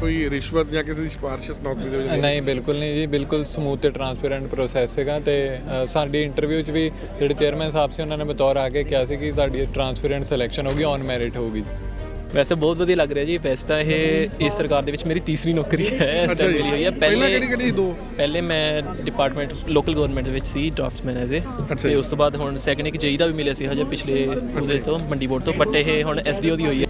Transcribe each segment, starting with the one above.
ਕੋਈ ਰਿਸ਼ਵਤ ਜਾਂ ਕਿਸੇ ਦੀ ਸਿਫਾਰਿਸ਼ ਨੌਕਰੀ ਦੇ ਵਿੱਚ ਨਹੀਂ? ਬਿਲਕੁਲ ਨਹੀਂ ਜੀ। ਬਿਲਕੁਲ ਸਮੂਥ ਤੇ ਟਰਾਂਸਪੇਰੈਂਟ ਪ੍ਰੋਸੈਸ ਸੀਗਾ ਤੇ ਅ, ਸਾਡੀ ਇੰਟਰਵਿਊ 'ਚ ਵੀ ਜਿਹੜੇ ਚੇਅਰਮੈਨ ਸਾਹਿਬ ਸੀ ਉਹਨਾਂ ਨੇ ਬਤੌਰ ਆ ਕੇ ਕਿਹਾ ਸੀ ਕਿ ਤੁਹਾਡੀ ਟਰਾਂਸਪੇਰੈਂਟ ਸਿਲੈਕਸ਼ਨ ਹੋਗੀ ਔਨ ਮੈਰਿਟ ਹੋਊਗੀ। ਵੈਸੇ ਬਹੁਤ ਵਧੀਆ ਲੱਗ ਰਿਹਾ ਜੀ ਵੈਸੇ ਤਾਂ ਇਹ ਇਸ ਸਰਕਾਰ ਦੇ ਵਿੱਚ ਮੇਰੀ ਤੀਸਰੀ ਨੌਕਰੀ ਹੈ ਇਸ ਅੱਛਾ ਟਾਈਮ ਜੀ। ਮਿਲੀ ਹੋਈ ਹੈ ਪਹਿਲਾਂ ਕਿਹੜੀ ਪਹਿਲੇ ਕਿਹੜੀ ਦੋ? ਪਹਿਲੇ ਮੈਂ ਡਿਪਾਰਟਮੈਂਟ ਲੋਕਲ ਗਵਰਨਮੈਂਟ ਦੇ ਵਿੱਚ ਸੀ ਡਰਾਫਟਸਮੈਨ ਐਜ਼ ਏ ਅੱਛਾ ਤੇ ਜੀ। ਉਸ ਤੋਂ ਬਾਅਦ ਹੁਣ ਸੈਕੰਡ ਇੱਕ ਜੇਈ ਦਾ ਵੀ ਮਿਲਿਆ ਸੀ ਹਜੇ ਪਿਛਲੇ ਉਹਦੇ ਤੋਂ ਮੰਡੀ ਬੋਰਡ ਤੋਂ ਬਟ ਇਹ ਹੁਣ ਐਸਡੀਓ ਦੀ ਹੋਈ ਹੈ।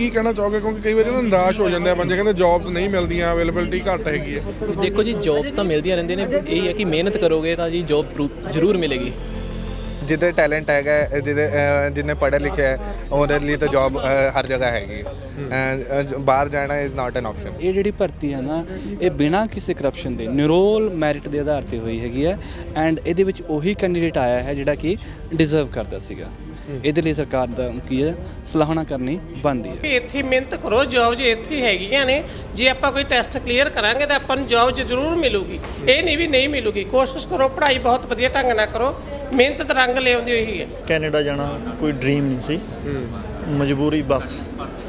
ਕੀ ਕਹਿਣਾ ਚਾਹੋਗੇ? ਕਿਉਂਕਿ ਕਈ ਵਾਰੀ ਨਾ ਨਿਰਾਸ਼ ਹੋ ਜਾਂਦੇ ਆ ਬੰਦੇ ਕਹਿੰਦੇ ਜੌਬਸ ਨਹੀਂ ਮਿਲਦੀਆਂ ਅਵੇਲੇਬਿਲਟੀ ਘੱਟ ਹੈਗੀ ਹੈ ਦੇਖੋ ਜੀ ਜੌਬਸ ਤਾਂ ਮਿਲਦੀਆਂ ਰਹਿੰਦੀਆਂ ਨੇ ਇਹ ਹੈ ਕਿ ਮਿਹਨਤ ਕਰੋਗੇ ਤਾਂ ਜੀ ਜੌਬ ਜ਼ਰੂਰ ਮਿਲੇਗੀ। ਜਿਹਦੇ ਟੈਲੈਂਟ ਹੈਗਾ ਜਿਹਦੇ ਜਿਹਨੇ ਪੜ੍ਹਿਆ ਲਿਖਿਆ ਹੈ ਉਹਦੇ ਲਈ ਤਾਂ ਜੌਬ ਹਰ ਜਗ੍ਹਾ ਹੈਗੀ ਬਾਹਰ ਜਾਣਾ ਇਜ਼ ਨਾਟ ਐਨ ਆਪਸ਼ਨ ਇਹ ਜਿਹੜੀ ਭਰਤੀ ਹੈ ਨਾ ਇਹ ਬਿਨਾਂ ਕਿਸੇ ਕਰਪਸ਼ਨ ਦੇ ਨਿਰੋਲ ਮੈਰਿਟ ਦੇ ਆਧਾਰ ਤੇ ਹੋਈ ਹੈਗੀ ਹੈ ਐਂਡ ਇਹਦੇ ਵਿੱਚ ਉਹੀ ਕੈਂਡੀਡੇਟ ਆਇਆ ਹੈ ਜਿਹੜਾ ਕਿ ਡਿਜ਼ਰਵ ਕਰਦਾ ਸੀਗਾ। ਇਹਦੇ ਲਈ ਸਰਕਾਰ ਦਾ ਕੀ ਹੈ ਸਲਾਹਣਾ ਕਰਨੀ ਬਣਦੀ ਹੈ। ਇੱਥੇ ਮਿਹਨਤ ਕਰੋ ਜੌਬ ਜੇ ਇੱਥੇ ਹੈਗੀਆਂ ਨੇ ਜੇ ਆਪਾਂ ਕੋਈ ਟੈਸਟ ਕਲੀਅਰ ਕਰਾਂਗੇ ਤਾਂ ਆਪਾਂ ਨੂੰ ਜੌਬ ਜ਼ਰੂਰ ਮਿਲੂਗੀ। ਇਹ ਨਹੀਂ ਵੀ ਨਹੀਂ ਮਿਲੂਗੀ ਕੋਸ਼ਿਸ਼ ਕਰੋ ਪੜ੍ਹਾਈ ਬਹੁਤ ਵਧੀਆ ਢੰਗ ਨਾਲ ਕਰੋ ਮਿਹਨਤ ਦਾ ਰੰਗ ਲਿਆਉਂਦੀ ਹੋਈ ਹੈ। ਕੈਨੇਡਾ ਜਾਣਾ ਕੋਈ ਡ੍ਰੀਮ ਨਹੀਂ ਸੀ। ਮਜਬੂਰੀ ਬਸ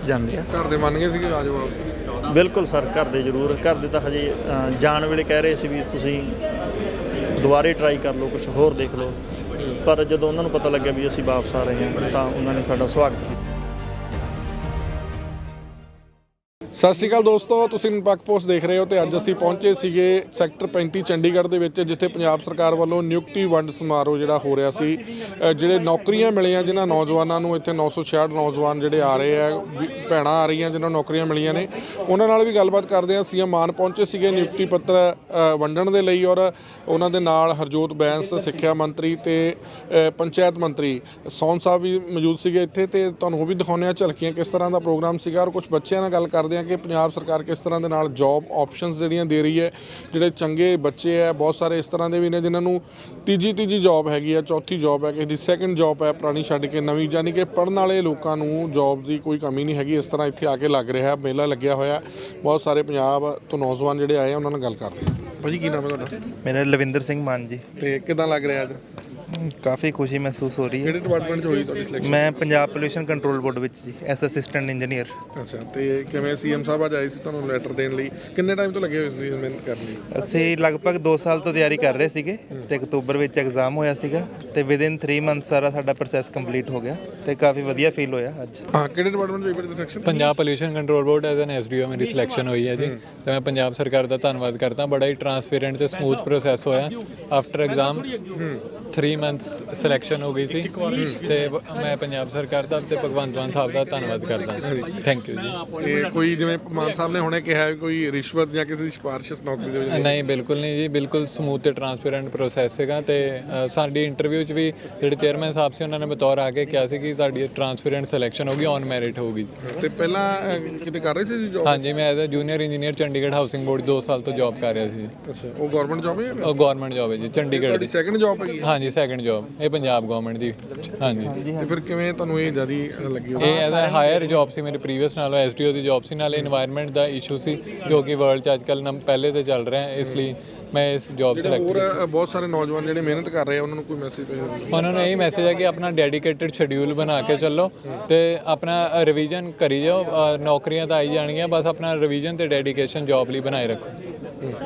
ਜਾਂਦੇ ਆ ਘਰ ਦੇ ਮੰਨ ਗਏ ਸੀਗੇ ਰਾਜ ਵਾਪਸ ਬਿਲਕੁਲ ਸਰ ਘਰ ਦੇ ਜ਼ਰੂਰ। ਘਰ ਦੇ ਤਾਂ ਹਜੇ ਜਾਣ ਵੇਲੇ ਕਹਿ ਰਹੇ ਸੀ ਵੀ ਤੁਸੀਂ ਦੁਬਾਰੇ ਟਰਾਈ ਕਰ ਲਓ ਕੁਝ ਹੋਰ ਦੇਖ ਲਓ। ਪਰ ਜਦੋਂ ਉਹਨਾਂ ਨੂੰ ਪਤਾ ਲੱਗਿਆ ਵੀ ਅਸੀਂ ਵਾਪਸ ਆ ਰਹੇ ਹਾਂ, ਤਾਂ ਉਹਨਾਂ ਨੇ ਸਾਡਾ ਸਵਾਗਤ ਕੀਤਾ। ਸਤਿ ਸ਼੍ਰੀ ਅਕਾਲ ਦੋਸਤੋ, ਤੁਸੀਂ ਨਿਰਪੱਖ ਪੋਸਟ ਦੇਖ ਰਹੇ ਹੋ ਤੇ ਅੱਜ ਅਸੀਂ ਪਹੁੰਚੇ ਸੀਗੇ ਸੈਕਟਰ 35 ਚੰਡੀਗੜ੍ਹ ਦੇ ਵਿੱਚ, ਜਿੱਥੇ ਪੰਜਾਬ ਸਰਕਾਰ ਵੱਲੋਂ ਨਿਯੁਕਤੀ ਵੰਡ ਸਮਾਰੋਹ ਜਿਹੜਾ ਹੋ ਰਿਹਾ ਸੀ। ਜਿਹੜੇ ਨੌਕਰੀਆਂ ਮਿਲੀਆਂ ਜਿਨ੍ਹਾਂ ਨੌਜਵਾਨਾਂ ਨੂੰ ਇੱਥੇ 966 ਨੌਜਵਾਨ ਜਿਹੜੇ ਆ ਰਹੇ ਆ, ਵੀ ਭੈਣਾਂ ਆ ਰਹੀਆਂ ਜਿਨ੍ਹਾਂ ਨੂੰ ਨੌਕਰੀਆਂ ਮਿਲੀਆਂ ਨੇ, ਉਹਨਾਂ ਨਾਲ ਵੀ ਗੱਲਬਾਤ ਕਰਦੇ ਆ ਸੀਐਮ ਮਾਨ ਪਹੁੰਚੇ ਸੀਗੇ ਨਿਯੁਕਤੀ ਪੱਤਰ ਵੰਡਣ ਦੇ ਲਈ ਔਰ ਉਹਨਾਂ ਦੇ ਨਾਲ ਹਰਜੋਤ ਬੈਂਸ, ਸਿੱਖਿਆ ਮੰਤਰੀ ਤੇ ਪੰਚਾਇਤ ਮੰਤਰੀ ਸੌਨ ਸਾਹਿਬ ਵੀ ਮੌਜੂਦ ਸੀਗੇ ਇੱਥੇ ਤੇ ਤੁਹਾਨੂੰ ਉਹ ਵੀ ਦਿਖਾਉਂਦੇ ਆ ਝਲਕੀਆਂ ਕਿਸ ਤਰ੍ਹਾਂ ਦਾ ਪ੍ਰੋਗਰਾਮ ਸੀਗਾ ਔਰ ਕੁਝ ਬੱਚਿਆਂ ਨਾਲ ਗੱਲ ਕਰਦੇ ਆ ਕਿ ਪੰਜਾਬ ਸਰਕਾਰ ਕਿਸ ਤਰ੍ਹਾਂ ਦੇ ਨਾਲ ਜੌਬ ਆਪਸ਼ਨਸ ਜਿਹੜੀਆਂ ਦੇ ਰਹੀ ਹੈ ਜਿਹੜੇ ਚੰਗੇ ਬੱਚੇ ਆ ਬਹੁਤ ਸਾਰੇ ਇਸ ਤਰ੍ਹਾਂ ਦੇ ਵੀ ਨੇ ਜਿਨ੍ਹਾਂ ਨੂੰ ਤੀਜੀ ਤੀਜੀ ਜੌਬ ਹੈਗੀ ਆ ਚੌਥੀ ਜੌਬ ਹੈ ਕਿਸੇ ਦੀ ਸੈਕੰਡ ਜੌਬ ਹੈ ਪੁਰਾਣੀ ਛੱਡ ਕੇ ਨਵੀਂ ਯਾਨੀ ਕਿ ਪੜਨ ਵਾਲੇ ਲੋਕਾਂ ਨੂੰ ਜੌਬ ਦੀ ਕੋਈ ਕਮੀ ਨਹੀਂ ਹੈਗੀ ਇਸ ਤਰ੍ਹਾਂ ਇੱਥੇ ਆ ਕੇ ਲੱਗ ਰਿਹਾ ਮੇਲਾ ਲੱਗਿਆ ਹੋਇਆ ਬਹੁਤ ਸਾਰੇ ਪੰਜਾਬ ਤੋਂ ਨੌਜਵਾਨ ਜਿਹੜੇ ਆਏ ਆ ਉਹਨਾਂ ਨਾਲ ਗੱਲ ਕਰਦੇ ਆ ਭਾਜੀ ਕੀ ਨਾਮ ਹੈ ਤੁਹਾਡਾ? ਮੇਰਾ ਲਵਿੰਦਰ ਸਿੰਘ ਮਾਨ ਜੀ। ਤੇ ਕਿਦਾਂ ਲੱਗ ਰਿਹਾ ਅੱਜ? ਕਾਫੀ ਖੁਸ਼ੀ ਮਹਿਸੂਸ ਹੋ ਰਹੀ ਹੈ। ਕਿਹੜੇ ਡਿਪਾਰਟਮੈਂਟ 'ਚ ਹੋਈ ਤੁਹਾਡੀ ਸਿਲੈਕਸ਼ਨ ਮੈਂ ਪੰਜਾਬ ਪੋਲੂਸ਼ਨ ਕੰਟਰੋਲ ਬੋਰਡ ਵਿੱਚ ਜੀ ਐਸ ਅਸਿਸਟੈਂਟ ਇੰਜੀਨੀਅਰ ਅੱਛਾ ਤੇ ਕਿਵੇਂ ਸੀਐਮ ਸਾਹਿਬ ਅੱਜ ਆਏ ਸੀ ਤੁਹਾਨੂੰ ਲੈਟਰ ਦੇਣ ਲਈ? ਕਿੰਨੇ ਟਾਈਮ ਤੋਂ ਲੱਗੇ ਹੋਏ ਸੀ ਮਿਹਨਤ ਕਰਨ ਲਈ? ਅਸੀਂ ਲਗਭਗ 2 ਸਾਲ ਤੋਂ ਤਿਆਰੀ ਕਰ ਰਹੇ ਸੀਗੇ ਤੇ ਅਕਤੂਬਰ ਵਿੱਚ ਐਗਜ਼ਾਮ ਹੋਇਆ ਸੀਗਾ ਤੇ ਵਿਦਿਨ 3 ਮੰਥ ਸਾਰਾ ਸਾਡਾ ਪ੍ਰੋਸੈਸ ਕੰਪਲੀਟ ਹੋ ਗਿਆ ਤੇ ਕਾਫੀ ਵਧੀਆ ਫੀਲ ਹੋਇਆ ਅੱਜ। ਹਾਂ ਕਿਹੜੇ ਡਿਪਾਰਟਮੈਂਟ 'ਚ ਹੋਈ ਤੁਹਾਡੀ selection Punjab pollution control board as an SDO ਮੇਰੀ ਸਿਲੈਕਸ਼ਨ ਹੋਈ ਹੈ ਜੀ। ਤੇ ਮੈਂ ਪੰਜਾਬ ਸਰਕਾਰ ਦਾ ਧੰਨਵਾਦ ਕਰਦਾ। ਬੜਾ ਹੀ ਟਰਾਂਸਪੇਰੈਂਟ ਤੇ ਸਮੂਥ ਪ੍ਰੋਸੈਸ ਹੋਇਆ। ਆਫਟਰ ਐਗਜ਼ਾਮ 3 ਮੰਥਸ ਸਿਲੈਕਸ਼ਨ ਹੋ ਗਈ ਸੀ ਤੇ ਮੈਂ ਪੰਜਾਬ ਸਰਕਾਰ ਦਾ ਤੇ ਭਗਵੰਤ ਮਾਨ ਸਾਹਿਬ ਦਾ ਧੰਨਵਾਦ ਕਰਦਾ। ਥੈਂਕ ਯੂ ਜੀ। ਤੇ ਕੋਈ ਜਿਵੇਂ ਮਾਨ ਸਾਹਿਬ ਨੇ ਹੁਣੇ ਕਿਹਾ ਕੋਈ ਰਿਸ਼ਵਤ ਜਾਂ ਕਿਸੇ ਦੀ ਸਿਫਾਰਿਸ਼ ਨੌਕਰੀ ਦੇ ਵਿੱਚ ਨਹੀਂ। ਬਿਲਕੁਲ ਨਹੀਂ ਜੀ ਬਿਲਕੁਲ ਸਮੂਥ ਤੇ ਟਰਾਂਸਪੇਰੈਂਟ ਪ੍ਰੋਸੈਸ ਸੀਗਾ ਤੇ ਸਾਡੀ ਇੰਟਰਵਿਊ 'ਚ ਵੀ ਜਿਹੜੇ ਚੇਅਰਮੈਨ ਸਾਹਿਬ ਸੀ ਉਹਨਾਂ ਨੇ ਬਤੌਰ ਆ ਕੇ ਕਿਹਾ ਸੀ ਕਿ ਤੁਹਾਡੀ ਟਰਾਂਸਪੇਰੈਂਟ ਸਿਲੈਕਸ਼ਨ ਹੋਗੀ ਔਨ ਮੈਰਿਟ ਹੋਗੀ ਤੇ ਪਹਿਲਾਂ ਕਿਤੇ ਕਰ ਰਹੇ ਸੀ ਜੌਬ ਹਾਂਜੀ ਮੈਂ as a junior engineer Chandigarh housing board 2 ਸਾਲ ਤੋਂ ਜੌਬ ਕਰ ਰਿਹਾ ਸੀ ਅੱਛਾ ਉਹ ਗਵਰਨਮੈਂਟ ਜੌਬ ਹੈ ਉਹ ਗਵਰਨਮੈਂਟ ਜੌਬ ਹੈ ਜੀ ਚੰਡੀਗੜ੍ਹ ਦੀ। ਸੈਕੰਡ ਜੌਬ ਹੈਗੀ ਹੈ? ਹਾਂਜੀ ਸੈਕੰਡ ਸੈਕੰਡ ਜੌਬ ਇਹ ਪੰਜਾਬ ਗਵਰਨਮੈਂਟ ਦੀ ਹਾਂਜੀ। ਤੇ ਫਿਰ ਕਿਵੇਂ ਤੁਹਾਨੂੰ ਇਹ ਜਿਆਦੀ ਲੱਗੀ ਇਹ ਐਜ਼ ਅ ਹਾਇਰ ਜੌਬ ਸੀ ਮੇਰੇ ਪ੍ਰੀਵੀਅਸ ਨਾਲੋਂ ਐਸਡੀਓ ਦੀ ਜੌਬ ਸੀ ਨਾਲ এনवायरमेंट ਦਾ ਇਸ਼ੂ ਸੀ ਜੋ ਕਿ ਵਰਲਡ 'ਚ ਅੱਜਕੱਲ ਨਮ ਪਹਿਲੇ ਤੇ ਚੱਲ ਰਿਹਾ ਇਸ ਲਈ ਮੈਂ ਇਸ ਜੌਬ ਸਿਲੈਕਟ ਹੋਰ ਅ, ਬਹੁਤ ਸਾਰੇ ਨੌਜਵਾਨ ਜਿਹੜੇ ਮਿਹਨਤ ਕਰ ਰਹੇ ਆ ਉਹਨਾਂ ਨੂੰ ਕੋਈ ਮੈਸੇਜ ਉਹਨਾਂ ਨੂੰ ਇਹ ਮੈਸੇਜ ਹੈ ਕਿ ਆਪਣਾ ਡੈਡੀਕੇਟਿਡ ਸ਼ਡਿਊਲ ਬਣਾ ਕੇ ਚੱਲੋ ਤੇ ਆਪਣਾ ਰਿਵੀਜ਼ਨ ਕਰੀ ਜਾਓ ਨੌਕਰੀਆਂ ਤਾਂ ਆਈ ਜਾਣਗੀਆਂ ਬਸ ਆਪਣਾ ਰਿਵੀਜ਼ਨ ਤੇ ਡੈਡੀਕੇਸ਼ਨ ਜੌਬ ਲਈ ਬਣਾਏ ਰੱਖੋ।